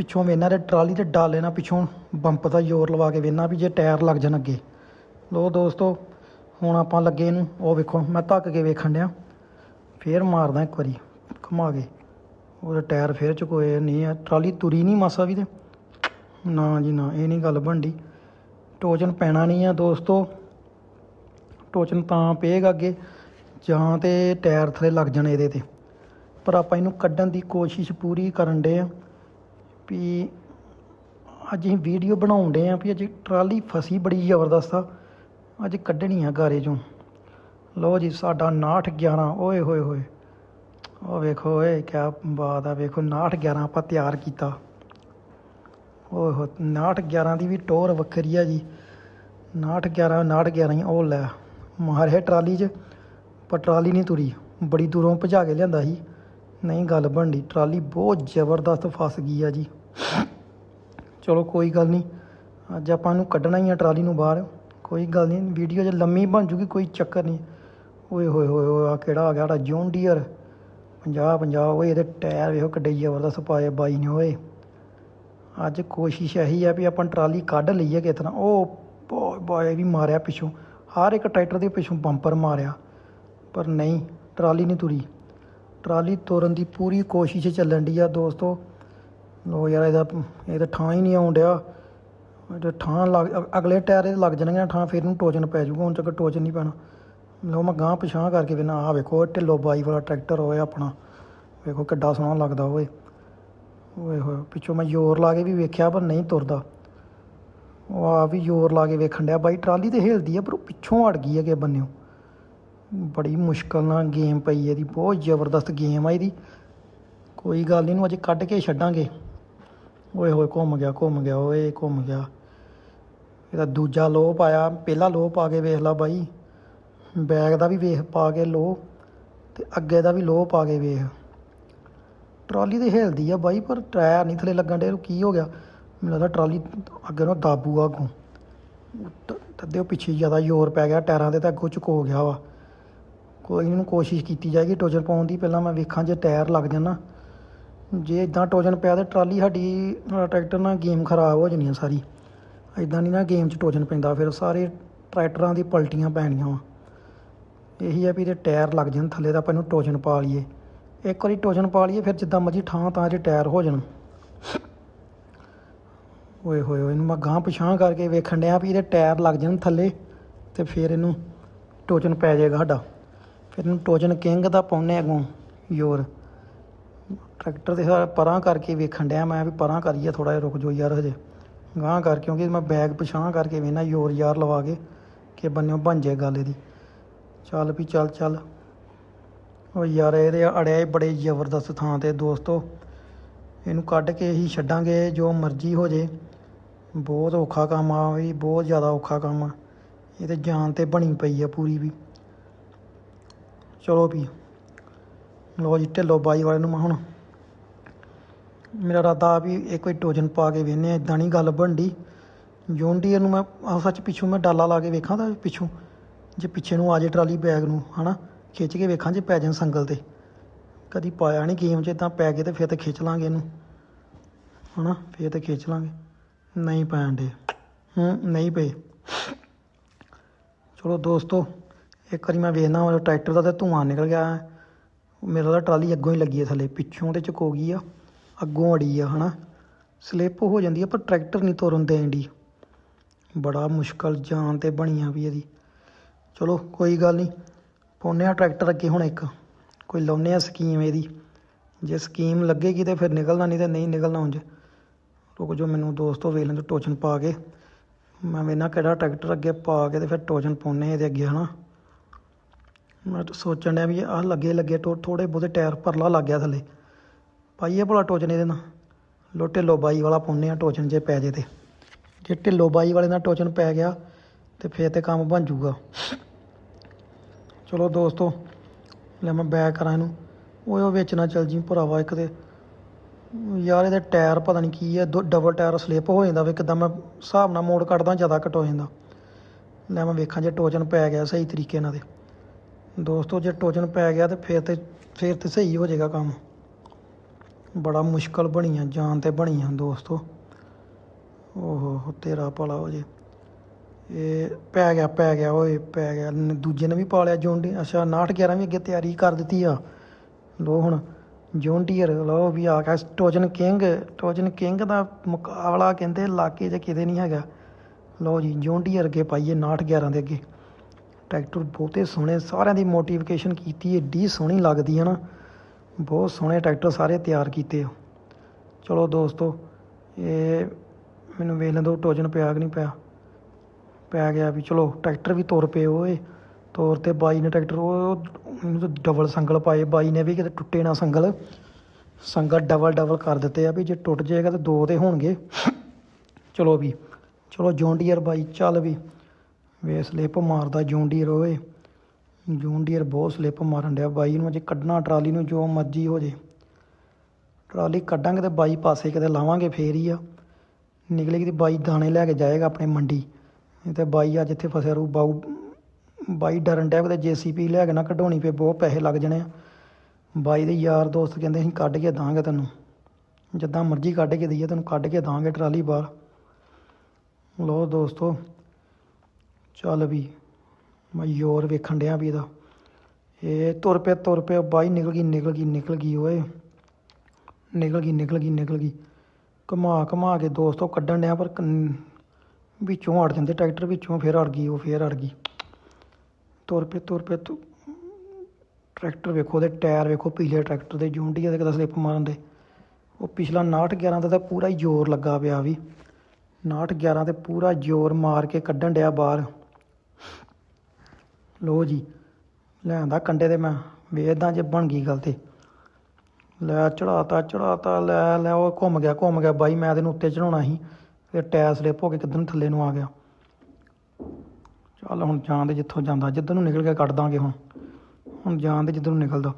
ਪਿੱਛੋਂ ਵੇਨਾ ਤੇ ਟਰਾਲੀ ਤੇ ਡਾਲ ਲੈਣਾ ਪਿੱਛੋਂ ਬੰਪ ਦਾ ਜ਼ੋਰ ਲਵਾ ਕੇ ਵੇਨਾ ਵੀ ਜੇ ਟਾਇਰ ਲੱਗ ਜਾਣ ਅੱਗੇ। ਲੋ ਦੋਸਤੋ, ਹੁਣ ਆਪਾਂ ਲੱਗੇ ਇਹਨੂੰ। ਉਹ ਵੇਖੋ, ਮੈਂ ਧੱਕ ਕੇ ਵੇਖਣ ਡਿਆ। ਫੇਰ ਮਾਰਦਾ ਇੱਕ ਵਾਰੀ, ਘੁਮਾ ਕੇ। ਉਹਦੇ ਟਾਇਰ ਫੇਰ ਚੁਕੋਏ ਨਹੀਂ ਆ। ਟਰਾਲੀ ਤੁਰੀ ਨਹੀਂ ਮਾਸਾ ਵੀ ਤੇ। ਨਾ ਜੀ ਨਾ, ਇਹ ਨਹੀਂ ਗੱਲ ਬਣਦੀ। ਟੋਚਨ ਪੈਣਾ ਨਹੀਂ ਆ ਦੋਸਤੋ। ਟੋਚਨ ਤਾਂ ਪਏਗਾ ਅੱਗੇ, ਜਾਂ ਤੇ ਟਾਇਰ ਥਲੇ ਲੱਗ ਜਾਣ ਇਹਦੇ ਤੇ। ਪਰ ਆਪਾਂ ਇਹਨੂੰ ਕੱਢਣ ਦੀ ਕੋਸ਼ਿਸ਼ ਪੂਰੀ ਕਰਨ ਦੇ ਆ। ਵੀ ਅੱਜ ਅਸੀਂ ਵੀਡੀਓ ਬਣਾਉਣ ਦੇ ਆ ਵੀ ਅੱਜ ਟਰਾਲੀ ਫਸੀ ਬੜੀ ਜ਼ਬਰਦਸਤ ਆ। ਅੱਜ ਕੱਢਣੀ ਆ ਗਾਰੇ ਚੋਂ। ਲਓ ਜੀ, ਸਾਡਾ 69 11 ਓਏ, ਹੋਏ ਹੋਏ। ਉਹ ਵੇਖੋ, ਓਏ, ਕਿਆ ਬਾਤ ਆ। ਵੇਖੋ 69 11 ਆਪਾਂ ਤਿਆਰ ਕੀਤਾ। ਓਏ ਹੋ 69 11 ਦੀ ਵੀ ਟੋਰ ਵੱਖਰੀ ਆ ਜੀ। 69 11 69 11 ਹੀ ਉਹ ਲੈ। ਮਾਰੇ ਟਰਾਲੀ 'ਚ, ਪਰ ਟਰਾਲੀ ਨਹੀਂ ਤੁਰੀ। ਬੜੀ ਦੂਰੋਂ ਭਜਾ ਕੇ ਲਿਆਂਦਾ ਸੀ। ਨਹੀਂ, ਗੱਲ ਬਣਦੀ। ਟਰਾਲੀ ਬਹੁਤ ਜ਼ਬਰਦਸਤ ਫਸ ਗਈ ਆ ਜੀ। ਚਲੋ ਕੋਈ ਗੱਲ ਨਹੀਂ। ਅੱਜ ਆਪਾਂ ਨੂੰ ਕੱਢਣਾ ਹੀ ਆ ਟਰਾਲੀ ਨੂੰ ਬਾਹਰ। ਕੋਈ ਗੱਲ ਨਹੀਂ, ਵੀਡੀਓ ਜੇ ਲੰਮੀ ਬਣ ਜੂਗੀ, ਕੋਈ ਚੱਕਰ ਨਹੀਂ। ਓਏ ਹੋਏ ਹੋਏ ਹੋਏ ਆ ਕਿਹੜਾ ਆ ਗਿਆ? ਸਾਡਾ ਜੌਨ ਡੀਅਰ। 50 50 ਓਏ ਇਹਦੇ ਟਾਇਰ ਵੇਖੋ ਕਿੱਡੇ ਜ਼ਬਰਦਸਤ ਪਾਏ ਬਾਈ ਨੇ, ਓਏ। ਅੱਜ ਕੋਸ਼ਿਸ਼ ਇਹੀ ਆ ਵੀ ਆਪਾਂ ਟਰਾਲੀ ਕੱਢ ਲਈਏ ਕਿਸ ਤਰ੍ਹਾਂ। ਉਹ ਬਾਏ ਵੀ ਮਾਰਿਆ ਪਿੱਛੋਂ। ਹਰ ਇੱਕ ਟਰੈਕਟਰ ਦੇ ਪਿੱਛੋਂ ਬੰਪਰ ਮਾਰਿਆ। ਪਰ ਨਹੀਂ, ਟਰਾਲੀ ਨਹੀਂ ਤੁਰੀ। ਟਰਾਲੀ ਤੋਰਨ ਦੀ ਪੂਰੀ ਕੋਸ਼ਿਸ਼ ਚੱਲਣ ਦੀ ਆ ਦੋਸਤੋ। ਲੋ ਯਾਰ ਇਹਦਾ, ਇਹ ਤਾਂ ਠਾਂ ਹੀ ਨਹੀਂ ਆਉਣ ਡਿਆ। ਇਹ ਠਾਂ ਲੱਗ, ਅਗਲੇ ਟਾਇਰ ਇਹਦੇ ਲੱਗ ਜਾਣਗੇ ਨਾ ਠਾਂ ਫਿਰ ਨੂੰ ਟੋਚਨ ਪੈ ਜਾਊਗਾ, ਹੁਣ ਤੱਕ ਟੋਚਨ ਨਹੀਂ ਪੈਣਾ। ਲੋ ਮੈਂ ਗਾਂ ਪਛਾਂ ਕਰਕੇ ਵੇਨਾ ਆਹ ਵੇਖੋ, ਇਹ ਢਿੱਲੋ ਬਾਈ ਵਾਲਾ ਟਰੈਕਟਰ ਹੋਏ ਆਪਣਾ। ਵੇਖੋ ਕਿੱਡਾ ਸੋਹਣਾ ਲੱਗਦਾ ਓਏ। ਓਏ ਹੋਏ, ਪਿੱਛੋਂ ਮੈਂ ਜ਼ੋਰ ਲਾ ਕੇ ਵੀ ਵੇਖਿਆ, ਪਰ ਨਹੀਂ ਤੁਰਦਾ। ਉਹ ਆ ਵੀ ਜ਼ੋਰ ਲਾ ਕੇ ਵੇਖਣ ਡਿਆ। ਬਾਈ ਟਰਾਲੀ ਤੇ ਹਿਲਦੀ ਆ, ਪਰ ਉਹ ਪਿੱਛੋਂ ਅੜ ਗਈ ਹੈਗੇ ਬੰਨਿਓ ਬੜੀ ਮੁਸ਼ਕਲ ਨਾਲ ਗੇਮ ਪਈ ਇਹਦੀ, ਬਹੁਤ ਜ਼ਬਰਦਸਤ ਗੇਮ ਆ ਇਹਦੀ। ਕੋਈ ਗੱਲ ਨਹੀਂ, ਇਹਨੂੰ ਅਜੇ ਕੱਢ ਕੇ ਛੱਡਾਂਗੇ। ਓਏ ਹੋਏ ਘੁੰਮ ਗਿਆ ਘੁੰਮ ਗਿਆ ਓਏ, ਘੁੰਮ ਗਿਆ। ਇਹਦਾ ਦੂਜਾ ਲੋਹ ਪਾਇਆ, ਪਹਿਲਾ ਲੋਹ ਪਾ ਕੇ ਵੇਖ ਲਾ ਬਾਈ। ਬੈਗ ਦਾ ਵੀ ਵੇਖ, ਪਾ ਕੇ ਲੋਹ ਤੇ ਅੱਗੇ ਦਾ ਵੀ ਲੋਹ ਪਾ ਕੇ ਵੇਖ। ਟਰਾਲੀ ਤੇ ਹਿਲਦੀ ਆ ਬਾਈ, ਪਰ ਟਾਇਰ ਨਹੀਂ ਥੱਲੇ ਲੱਗਣ ਦੇ ਕੀ ਹੋ ਗਿਆ? ਮੈਨੂੰ ਲੱਗਦਾ ਟਰਾਲੀ ਅੱਗੇ ਨੂੰ ਦਾਬੂਗਾ ਅੱਗੋਂ। ਤ- ਤਦੇ ਉਹ ਪਿੱਛੇ ਜ਼ਿਆਦਾ ਜ਼ੋਰ ਪੈ ਗਿਆ, ਟਾਇਰਾਂ 'ਤੇ ਤਾਂ ਅੱਗੋਂ ਝੁਕੋ ਗਿਆ ਵਾ। ਕੋਈ ਨਹੀਂ ਕੋਸ਼ਿਸ਼ ਕੀਤੀ ਜਾਏਗੀ ਟੋਜਨ ਪਾਉਣ ਦੀ, ਪਹਿਲਾਂ ਮੈਂ ਵੇਖਾਂ ਜੇ ਟਾਇਰ ਲੱਗ ਜਾਣ ਜੇ ਇਦਾਂ ਟੋਜਨ ਪਿਆ ਤੇ ਟਰਾਲੀ ਸਾਡੀ ਟਰੈਕਟਰ ਨਾਲ ਗੇਮ ਖਰਾਬ ਹੋ ਜਾਣੀ ਆ ਸਾਰੀ। ਇਦਾਂ ਨਹੀਂ ਨਾ ਗੇਮ 'ਚ ਟੋਜਨ ਪੈਂਦਾ, ਫਿਰ ਸਾਰੇ ਟਰੈਕਟਰਾਂ ਦੀ ਪਲਟੀਆਂ ਪੈਣੀਆਂ ਵਾ। ਇਹੀ ਆ ਵੀ ਇਹਦੇ ਟਾਇਰ ਲੱਗ ਜਾਣ ਥੱਲੇ ਤਾਂ ਆਪਾਂ ਇਹਨੂੰ ਟੋਜਨ ਪਾ ਲਈਏ। ਇੱਕ ਵਾਰੀ ਟੋਜਨ ਪਾ ਲਈਏ, ਫਿਰ ਜਿੱਦਾਂ ਮਰਜ਼ੀ ਠਾਂ ਤਾਂ ਜੇ ਟਾਇਰ ਹੋ ਜਾਣ। ਓਏ ਹੋਏ ਹੋਏ, ਇਹਨੂੰ ਮੈਂ ਗਾਂ ਪਛਾਂ ਕਰਕੇ ਵੇਖਣ ਡਿਆ ਵੀ ਇਹਦੇ ਟਾਇਰ ਲੱਗ ਜਾਣ ਥੱਲੇ ਤੇ ਫਿਰ ਇਹਨੂੰ ਟੋਜਨ ਪੈ ਜਾਏਗਾ ਸਾਡਾ। ਫਿਰ ਇਹਨੂੰ ਟੋਜਨ ਕਿੰਗ ਦਾ ਪਾਉਨੇ ਅਗੋਂ ਯੋਰ ਟਰੈਕਟਰ ਦੇ ਸਾਰਾ ਪਰਾਂ ਕਰਕੇ ਵੇਖਣ ਡਿਆ ਮੈਂ ਵੀ ਪਰਾਂ ਕਰੀਏ ਥੋੜਾ ਜਿਹਾ, ਰੁਕ ਜਾਓ ਯਾਰ ਹਜੇ। ਗਾਂ ਕਰ, ਕਿਉਂਕਿ ਮੈਂ ਬੈਗ ਪਛਾਂ ਕਰਕੇ ਵੇਨਾ ਯੋਰ ਯਾਰ ਲਵਾ ਕੇ ਕਿ ਬੰਨਿਓ ਬਣ ਜਾਏ ਗੱਲ ਇਹਦੀ। ਚੱਲ ਵੀ ਚੱਲ ਚੱਲ। ਉਹ ਯਾਰ, ਇਹਦੇ ਅੜਿਆ ਹੀ ਬੜੇ ਜ਼ਬਰਦਸਤ ਥਾਂ ਤੇ ਦੋਸਤੋ। ਇਹਨੂੰ ਕੱਢ ਕੇ ਹੀ ਛੱਡਾਂਗੇ, ਜੋ ਮਰਜ਼ੀ ਹੋ ਜੇ। ਬਹੁਤ ਔਖਾ ਕੰਮ ਆ, ਵੀ ਬਹੁਤ ਜ਼ਿਆਦਾ ਔਖਾ ਕੰਮ ਆ। ਇਹ ਤੇ ਜਾਨ ਤੇ ਬਣੀ ਪਈ ਆ ਪੂਰੀ ਵੀ। ਚਲੋ ਵੀ। ਲੋ ਜੀ, ਢਿੱਲੋ ਬਾਈ ਵਾਲੇ ਨੂੰ ਮੈਂ ਹੁਣ ਮੇਰਾ ਇਰਾਦਾ ਵੀ ਇਹ ਕੋਈ ਟੋਜਨ ਪਾ ਕੇ ਵੇਨੇ ਇਦਾਂ ਨਹੀਂ ਗੱਲ ਬਣਦੀ। ਜੌਂਡੀਅਰ ਨੂੰ ਮੈਂ, ਆਹ ਸੱਚ ਪਿੱਛੋਂ ਮੈਂ ਡਾਲਾ ਲਾ ਕੇ ਵੇਖਾਂ ਤਾਂ ਪਿੱਛੋਂ, ਜੇ ਪਿੱਛੇ ਨੂੰ ਆ ਜੇ ਟਰਾਲੀ ਬੈਗ ਨੂੰ, ਹਨਾ, ਖਿੱਚ ਕੇ ਵੇਖਾਂ ਜੇ ਪੈ ਜਾਣ ਸੰਗਲ ਤੇ। ਕਦੀ ਪਾਇਆ ਨਹੀਂ ਗੇਮ 'ਚ ਇਦਾਂ ਪੈ ਗਏ ਤੇ ਫਿਰ ਤਾਂ ਖਿੱਚ ਲਾਂਗੇ ਇਹਨੂੰ, ਹਨਾ, ਫਿਰ ਤਾਂ ਖਿੱਚ ਲਾਂਗੇ। ਨਹੀਂ ਪੈਣ ਦੇ, ਹੂੰ, ਨਹੀਂ ਪਏ। ਚਲੋ ਦੋਸਤੋ, ਇੱਕ ਵਾਰੀ ਮੈਂ ਵੇਖਦਾ ਉਹ ਟਰੈਕਟਰ ਦਾ ਤਾਂ ਧੂਆਂ ਨਿਕਲ ਗਿਆ। ਮੇਰਾ ਤਾਂ ਟਰਾਲੀ ਅੱਗੋਂ ਹੀ ਲੱਗੀ ਹੈ ਥੱਲੇ, ਪਿੱਛੋਂ ਤੇ ਚੁਕੋ ਗਈ ਆ, ਅੱਗੋਂ ਅੜੀ ਆ, ਹਨਾ। ਸਲਿੱਪ ਹੋ ਜਾਂਦੀ ਆ, ਪਰ ਟਰੈਕਟਰ ਨਹੀਂ ਤੁਰਨ ਦੇਣ ਦੀ ਬੜਾ ਮੁਸ਼ਕਲ ਜਾਨ ਤੇ ਬਣੀਆਂ ਵੀ ਇਹਦੀ। ਚਲੋ, ਕੋਈ ਗੱਲ ਨਹੀਂ। ਪਾਉਂਦੇ ਆ ਟਰੈਕਟਰ ਅੱਗੇ ਹੁਣ ਇੱਕ। ਕੋਈ ਲਾਉਂਦੇ ਆ ਸਕੀਮ ਇਹਦੀ। ਜੇ ਸਕੀਮ ਲੱਗੇਗੀ ਤੇ ਫਿਰ ਨਿਕਲਣਾ ਨਹੀਂ ਤੇ ਨਹੀਂ ਨਿਕਲਣਾ ਉਂਝ। ਰੁਕ ਜੋ ਮੈਨੂੰ ਦੋਸਤੋ ਵੇਖ ਲੈਣ ਟੋਚਨ ਪਾ ਕੇ। ਮੈਂ ਵੇਖਣਾ ਕਿਹੜਾ ਟਰੈਕਟਰ ਅੱਗੇ ਪਾ ਕੇ ਤੇ ਫਿਰ ਟੋਚਨ ਪਾਉਣੇ ਇਹਦੇ ਅੱਗੇ, ਹਨਾ। ਮੈਂ ਤਾਂ ਸੋਚਣ ਡਿਆ ਵੀ ਆਹ ਲੱਗੇ ਲੱਗੇ ਟੋ ਥੋੜੇ ਬਹੁਤੇ ਟਾਇਰ ਪਰਲਾ ਲੱਗ ਗਿਆ ਥੱਲੇ। ਪਾਈਏ ਭਲਾ ਟੋਚਨ ਇਹਦੇ ਨਾਲ। ਲੋ ਢਿੱਲੋ ਬਾਈ ਵਾਲਾ ਪਾਉਂਦੇ ਆ ਟੋਚਨ ਜੇ ਪੈ ਜੇ ਤੇ। ਜੇ ਢਿੱਲੋ ਬਾਈ ਵਾਲੇ ਨਾਲ ਟੋਚਨ ਪੈ ਗਿਆ ਤੇ ਫੇਰ ਤੇ ਕੰਮ ਬਣ ਜੂਗਾ। ਚਲੋ ਦੋਸਤੋ, ਲੈ ਮੈਂ ਬੈਕ ਕਰਾਂ ਇਹਨੂੰ। ਓਏ ਉਹ ਵਿੱਚ ਨਾ ਚੱਲ ਜੀ ਭਰਾਵਾ ਇੱਕ ਤੇ। ਯਾਰ ਇਹਦੇ ਟਾਇਰ ਪਤਾ ਨਹੀਂ ਕੀ ਹੈ ਦੋ ਡਬਲ ਟਾਇਰ ਸਲਿੱਪ ਹੋ ਜਾਂਦਾ ਵੇ, ਕਿਦਾਂ ਮੈਂ ਹਿਸਾਬ ਨਾਲ ਮੋੜ ਕੱਢਦਾ, ਜ਼ਿਆਦਾ ਘਟ ਹੋ ਜਾਂਦਾ। ਲੈ ਮੈਂ ਵੇਖਾਂ ਜੇ ਟੋਚਨ ਪੈ ਗਿਆ ਸਹੀ ਤਰੀਕੇ ਨਾਲ ਤੇ। ਦੋਸਤੋ, ਜੇ ਟੋਜਨ ਪੈ ਗਿਆ ਤੇ ਫੇਰ ਤੇ ਫੇਰ ਤੇ ਸਹੀ ਹੋ ਜਾਏਗਾ ਕੰਮ। ਬੜਾ ਮੁਸ਼ਕਲ ਬਣੀਆਂ, ਜਾਨ ਤੇ ਬਣੀਆਂ ਦੋਸਤੋ। ਓਹੋ, ਹੋ ਤੇਰਾ ਭਲਾ ਹੋ ਜੇ। ਇਹ ਪੈ ਗਿਆ ਪੈ ਗਿਆ, ਓਏ, ਪੈ ਗਿਆ। ਦੂਜੇ ਨੇ ਵੀ ਪਾਲਿਆ ਜੋਂਡੀ। ਅੱਛਾ 69 11 ਵੀ ਅੱਗੇ ਤਿਆਰੀ ਕਰ ਦਿੱਤੀ ਆ। ਲੋ ਹੁਣ, ਜੋਂਡੀਅਰ ਲੋ ਵੀ ਆ ਗਿਆ। ਟੋਜਨ ਕਿੰਗ ਟੋਜਨ ਕਿੰਗ ਦਾ ਮੁਕਾਬਲਾ ਕਹਿੰਦੇ ਇਲਾਕੇ 'ਚ ਕਿਤੇ ਨਹੀਂ ਹੈਗਾ। ਲੋ ਜੀ, ਜੋਂਡੀਅਰ ਅੱਗੇ ਪਾਈਏ 69 11 ਦੇ ਅੱਗੇ। ਟਰੈਕਟਰ ਬਹੁਤੇ ਸੋਹਣੇ, ਸਾਰਿਆਂ ਦੀ ਮੋਟੀਫਿਕੇਸ਼ਨ ਕੀਤੀ ਏਡੀ ਸੋਹਣੀ ਲੱਗਦੀ ਹੈ ਨਾ। ਬਹੁਤ ਸੋਹਣੇ ਟਰੈਕਟਰ ਸਾਰੇ ਤਿਆਰ ਕੀਤੇ ਆ। ਚਲੋ ਦੋਸਤੋ, ਇਹ ਮੈਨੂੰ ਵੇਖ ਲੈਂਦੋ ਟੋਜਨ ਪਿਆ ਕਿ ਨਹੀਂ ਪਿਆ? ਪੈ ਗਿਆ ਵੀ, ਚਲੋ ਟਰੈਕਟਰ ਵੀ ਤੁਰ ਪਏ ਓਏ। ਤੋਰ ਤੇ ਬਾਈ ਨੇ ਟਰੈਕਟਰ, ਉਹ ਡਬਲ ਸੰਗਲ ਪਾਏ। ਬਾਈ ਨੇ ਵੀ ਕਿਤੇ ਟੁੱਟੇ ਨਾ ਸੰਗਲ। ਸੰਗਲ ਡਬਲ ਡਬਲ ਕਰ ਦਿੱਤੇ ਆ ਵੀ ਜੇ ਟੁੱਟ ਜਾਏਗਾ ਤਾਂ ਦੋ ਤੇ ਹੋਣਗੇ। ਚਲੋ ਵੀ, ਚਲੋ ਜੌਂਡੀਅਰ ਬਾਈ, ਚੱਲ ਵੀ। ਵੇ ਸਲਿੱਪ ਮਾਰਦਾ ਜੌਂਡੀਅਰ ਓਏ ਜੌਂਡੀਅਰ ਬਹੁਤ ਸਲਿੱਪ ਮਾਰਨ ਡਿਆ। ਬਾਈ ਨੂੰ ਅਜੇ ਕੱਢਣਾ, ਟਰਾਲੀ ਨੂੰ ਜੋ ਮਰਜ਼ੀ ਹੋ ਜੇ। ਟਰਾਲੀ ਕੱਢਾਂਗੇ ਤੇ ਬਾਈ ਪਾਸੇ ਕਿਤੇ ਲਾਵਾਂਗੇ, ਫੇਰ ਹੀ ਆ। ਨਿਕਲੇਗੀ ਤੇ ਬਾਈ ਦਾਣੇ ਲੈ ਕੇ ਜਾਏਗਾ ਆਪਣੇ ਮੰਡੀ। ਤੇ ਬਾਈ ਅੱਜ ਇੱਥੇ ਫਸਿਆ ਰੂ ਬਾਊ, ਬਾਈ ਡਰਨ ਡਿਆ ਕਿਤੇ ਜੀਸੀਪੀ ਲੈ ਕੇ ਨਾ ਕਢਾਉਣੀ ਪਏ ਬਹੁਤ ਪੈਸੇ ਲੱਗ ਜਾਣੇ ਆ। ਬਾਈ ਦੇ ਯਾਰ ਦੋਸਤ ਕਹਿੰਦੇ ਅਸੀਂ ਕੱਢ ਕੇ ਦਾਂਗੇ ਤੈਨੂੰ। ਜਿੱਦਾਂ ਮਰਜ਼ੀ ਕੱਢ ਕੇ ਦਈਏ, ਤੈਨੂੰ ਕੱਢ ਕੇ ਦਾਂਗੇ ਟਰਾਲੀ ਬਾਹਰ। ਲੋ ਦੋਸਤੋ ਚੱਲ ਵੀ ਮੈਂ ਯੋਰ ਵੇਖਣ ਡਿਆ ਵੀ ਇਹਦਾ। ਇਹ ਤੁਰ ਪਿਆ ਤੁਰ ਪਿਆ, ਬਾਈ ਨਿਕਲ ਗਈ ਨਿਕਲ ਗਈ ਨਿਕਲ ਗਈ ਓਏ। ਨਿਕਲ ਗਈ ਨਿਕਲ ਗਈ ਨਿਕਲ ਗਈ। ਘੁਮਾ ਘੁਮਾ ਕੇ ਦੋਸਤੋ ਕੱਢਣ ਡਿਆ, ਪਰ ਕੰਨ- ਵਿੱਚੋਂ ਅੜ ਜਾਂਦੇ ਟਰੈਕਟਰ, ਵਿੱਚੋਂ ਫੇਰ ਅੜ ਗਈ, ਉਹ ਫੇਰ ਅੜ ਗਈ। ਤੁਰ ਪਏ ਤੁਰ ਪਏ ਤੁ, ਟਰੈਕਟਰ ਵੇਖੋ ਉਹਦੇ ਟਾਇਰ ਵੇਖੋ, ਪਿਛਲੇ ਟਰੈਕਟਰ ਦੇ ਜੂੰਡੀਆ ਦੇ ਕਿਦਾ ਸਲਿੱਪ ਮਾਰਨ ਦੇ। ਉਹ ਪਿਛਲਾ 69 11 ਦਾ ਤਾਂ ਪੂਰਾ ਹੀ ਜ਼ੋਰ ਲੱਗਾ ਪਿਆ ਵੀ। 69 11 ਤੇ ਪੂਰਾ ਜ਼ੋਰ ਮਾਰ ਕੇ ਕੱਢਣ ਡਿਆ ਬਾਹਰ। ਲੋ ਜੀ ਲਿਆਂਦਾ ਕੰਡੇ ਤੇ ਮੈਂ ਵੇਖਦਾ ਜੇ ਬਣ ਗਈ ਗੱਲ ਤੇ। ਲੈ ਚੜਾਤਾ ਚੜਾਤਾ ਲੈ ਲੈ, ਉਹ ਘੁੰਮ ਗਿਆ ਘੁੰਮ ਗਿਆ, ਬਾਈ ਮੈਂ ਤੈਨੂੰ ਉੱਤੇ ਚੜਾਉਣਾ ਸੀ ਫਿਰ ਟਾਇਰ ਸਲਿੱਪ ਹੋ ਕੇ ਕਿੱਧਰ ਨੂੰ ਥੱਲੇ ਨੂੰ ਆ ਗਿਆ। ਚੱਲ ਹੁਣ ਜਾਣ ਦੇ ਜਿੱਥੋਂ ਜਾਂਦਾ, ਜਿੱਧਰ ਨੂੰ ਨਿਕਲ ਕੇ ਕੱਢ ਦਾਂਗੇ ਹੁਣ। ਹੁਣ ਜਾਣ ਦੇ ਜਿੱਧਰ ਨੂੰ ਨਿਕਲਦਾ।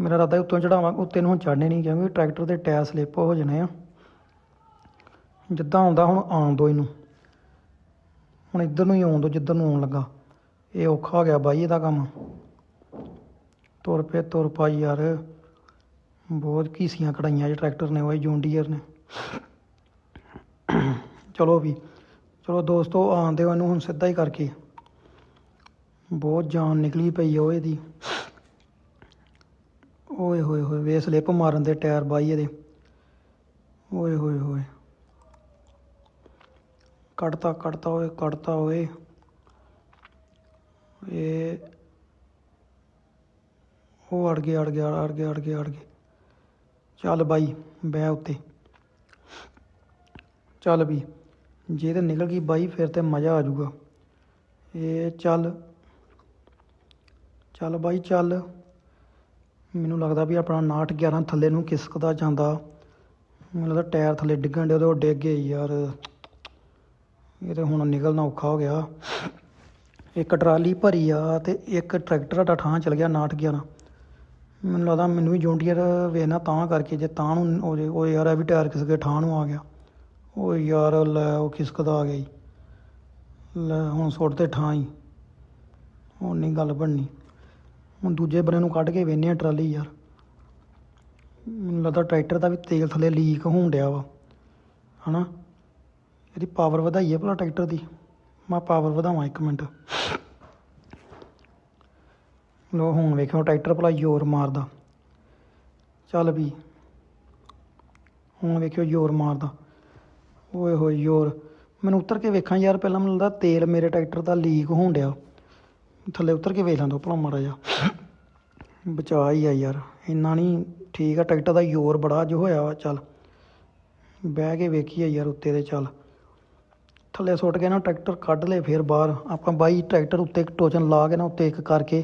ਮੇਰਾ ਰਾਦਾ ਉੱਤੋਂ ਚੜਾਵਾਂ ਉੱਤੇ ਨੂੰ ਹੁਣ ਚੜਨੇ ਨਹੀਂ, ਕਿਉਂਕਿ ਟਰੈਕਟਰ ਦੇ ਟਾਇਰ ਸਲਿੱਪ ਹੋ ਜਾਣੇ ਆ। ਜਿੱਦਾਂ ਆਉਂਦਾ ਹੁਣ ਆਉਣ ਦੋ ਇਹਨੂੰ। ਹੁਣ ਇੱਧਰ ਨੂੰ ਹੀ ਆਉਣ ਦੋ, ਜਿੱਧਰ ਨੂੰ ਆਉਣ ਲੱਗਾ। ਇਹ ਔਖਾ ਹੋ ਗਿਆ ਬਾਈ ਇਹਦਾ ਕੰਮ। ਤੁਰ ਪਏ, ਤੁਰ ਪਾਈ ਯਾਰ। ਬਹੁਤ ਘੀਸੀਆਂ ਕਢਾਈਆਂ ਜੇ ਟਰੈਕਟਰ ਨੇ, ਉਹ ਜੌਂਡੀਅਰ ਨੇ। ਚਲੋ ਵੀ, ਚਲੋ ਦੋਸਤੋ ਆਂਦੇ ਹੋ ਇਹਨੂੰ ਹੁਣ ਸਿੱਧਾ ਹੀ ਕਰਕੇ। ਬਹੁਤ ਜਾਨ ਨਿਕਲੀ ਪਈ ਆ ਉਹ ਇਹਦੀ। ਓਏ ਹੋਏ ਹੋਏ ਵੇ ਸਲਿੱਪ ਮਾਰਨ ਦੇ ਟਾਇਰ ਬਾਈ ਇਹਦੇ। ਓਏ ਹੋਏ ਹੋਏ। ਕੱਟਤਾ ਕੱਟਤਾ ਓਏ ਕੱਟਤਾ ਓਏ। ਇਹ ਉਹ ਅੜ ਗਿਆ ਅੜ ਗਿਆ ਅੜ ਗਿਆ ਅੜ ਗਿਆ ਅੜ ਗਿਆ ਚੱਲ ਬਾਈ ਬੈ ਉੱਤੇ। ਚੱਲ ਵੀ, ਜੇ ਤੇ ਨਿਕਲ ਗਈ ਬਾਈ, ਫਿਰ ਤੇ ਮਜ਼ਾ ਆ ਜਾਊਗਾ। ਇਹ ਚੱਲ ਚੱਲ ਬਾਈ, ਚੱਲ। ਮੈਨੂੰ ਲੱਗਦਾ ਵੀ ਆਪਣਾ 69 11 ਥੱਲੇ ਨੂੰ ਖਿਸਕਦਾ ਜਾਂਦਾ। ਮੈਨੂੰ ਲੱਗਦਾ ਟਾਇਰ ਥੱਲੇ ਡਿੱਗਣ ਦੇ ਉਹਦੇ ਡਿੱਗ ਗਏ ਯਾਰ। ਇਹ ਤੇ ਹੁਣ ਨਿਕਲਣਾ ਔਖਾ ਹੋ ਗਿਆ। ਇੱਕ ਟਰਾਲੀ ਭਰੀ ਆ ਤੇ ਇੱਕ ਟਰੈਕਟਰ ਦਾ ਠਾਂ ਚਲ ਗਿਆ 69 11 ਮੈਨੂੰ ਲੱਗਦਾ ਮੈਨੂੰ ਵੀ ਜੌਂਡੀਅਰ ਵੇਖਣਾ ਤਾਂ ਕਰਕੇ ਜੇ ਤਾਂ ਨੂੰ ਉਹ ਜੇ ਉਹ ਯਾਰ ਇਹ ਵੀ ਟਾਇਰ ਖਿਸਕ ਕੇ ਠਾਂ ਨੂੰ ਆ ਗਿਆ। ਉਹ ਯਾਰ ਲੈ ਉਹ ਖਿਸਕਦਾ ਆ ਗਿਆ ਲੈ ਹੁਣ ਸੁੱਟ ਤੇ ਠਾਂ ਹੀ। ਹੁਣ ਨਹੀਂ ਗੱਲ ਬਣਨੀ। ਹੁਣ ਦੂਜੇ ਬੰਨੇ ਨੂੰ ਕੱਢ ਕੇ ਵੇਨੇ ਆ ਟਰਾਲੀ ਯਾਰ। ਮੈਨੂੰ ਲੱਗਦਾ ਟਰੈਕਟਰ ਦਾ ਵੀ ਤੇਲ ਥੱਲੇ ਲੀਕ ਹੋਣ ਡਿਆ ਵਾ। ਹਨਾ? ਇਹਦੀ ਪਾਵਰ ਵਧਾਈ ਹੈ ਭਲਾ ਟਰੈਕਟਰ ਦੀ। ਮੈਂ ਪਾਵਰ ਵਧਾਵਾਂ ਇੱਕ ਮਿੰਟ। ਲੋ ਹੁਣ ਵੇਖਿਓ ਟਰੈਕਟਰ ਭਲਾ ਜ਼ੋਰ ਮਾਰਦਾ। ਚੱਲ ਵੀ। ਹੁਣ ਵੇਖਿਓ ਜ਼ੋਰ ਮਾਰਦਾ। ਓਏ ਹੋਏ ਜ਼ੋਰ। ਮੈਨੂੰ ਉਤਰ ਕੇ ਵੇਖਾਂ ਯਾਰ, ਪਹਿਲਾਂ ਮੈਨੂੰ ਲੱਗਦਾ ਤੇਲ ਮੇਰੇ ਟਰੈਕਟਰ ਦਾ ਲੀਕ ਹੋਣ ਡਿਆ। ਥੱਲੇ ਉਤਰ ਕੇ ਵੇਖ ਲਾਂ ਦੋ ਭਲਾ ਮਾੜਾ ਜਾ ਬਚਾ ਹੀ ਆ ਯਾਰ। ਇੰਨਾ ਨਹੀਂ, ਠੀਕ ਆ, ਟਰੈਕਟਰ ਦਾ ਜ਼ੋਰ ਬੜਾ ਜੋ ਹੋਇਆ ਵਾ, ਚੱਲ। ਬਹਿ ਕੇ ਵੇਖੀ ਆ ਯਾਰ ਉੱਤੇ ਦੇ ਚੱਲ। ਥੱਲੇ ਸੁੱਟ ਕੇ ਨਾ ਟਰੈਕਟਰ ਕੱਢ ਲਏ, ਫਿਰ ਬਾਹਰ ਆਪਾਂ ਬਾਈ ਟਰੈਕਟਰ ਉੱਤੇ ਇੱਕ ਟੋਚਨ ਲਾ ਕੇ ਨਾ ਉੱਤੇ ਇੱਕ ਕਰਕੇ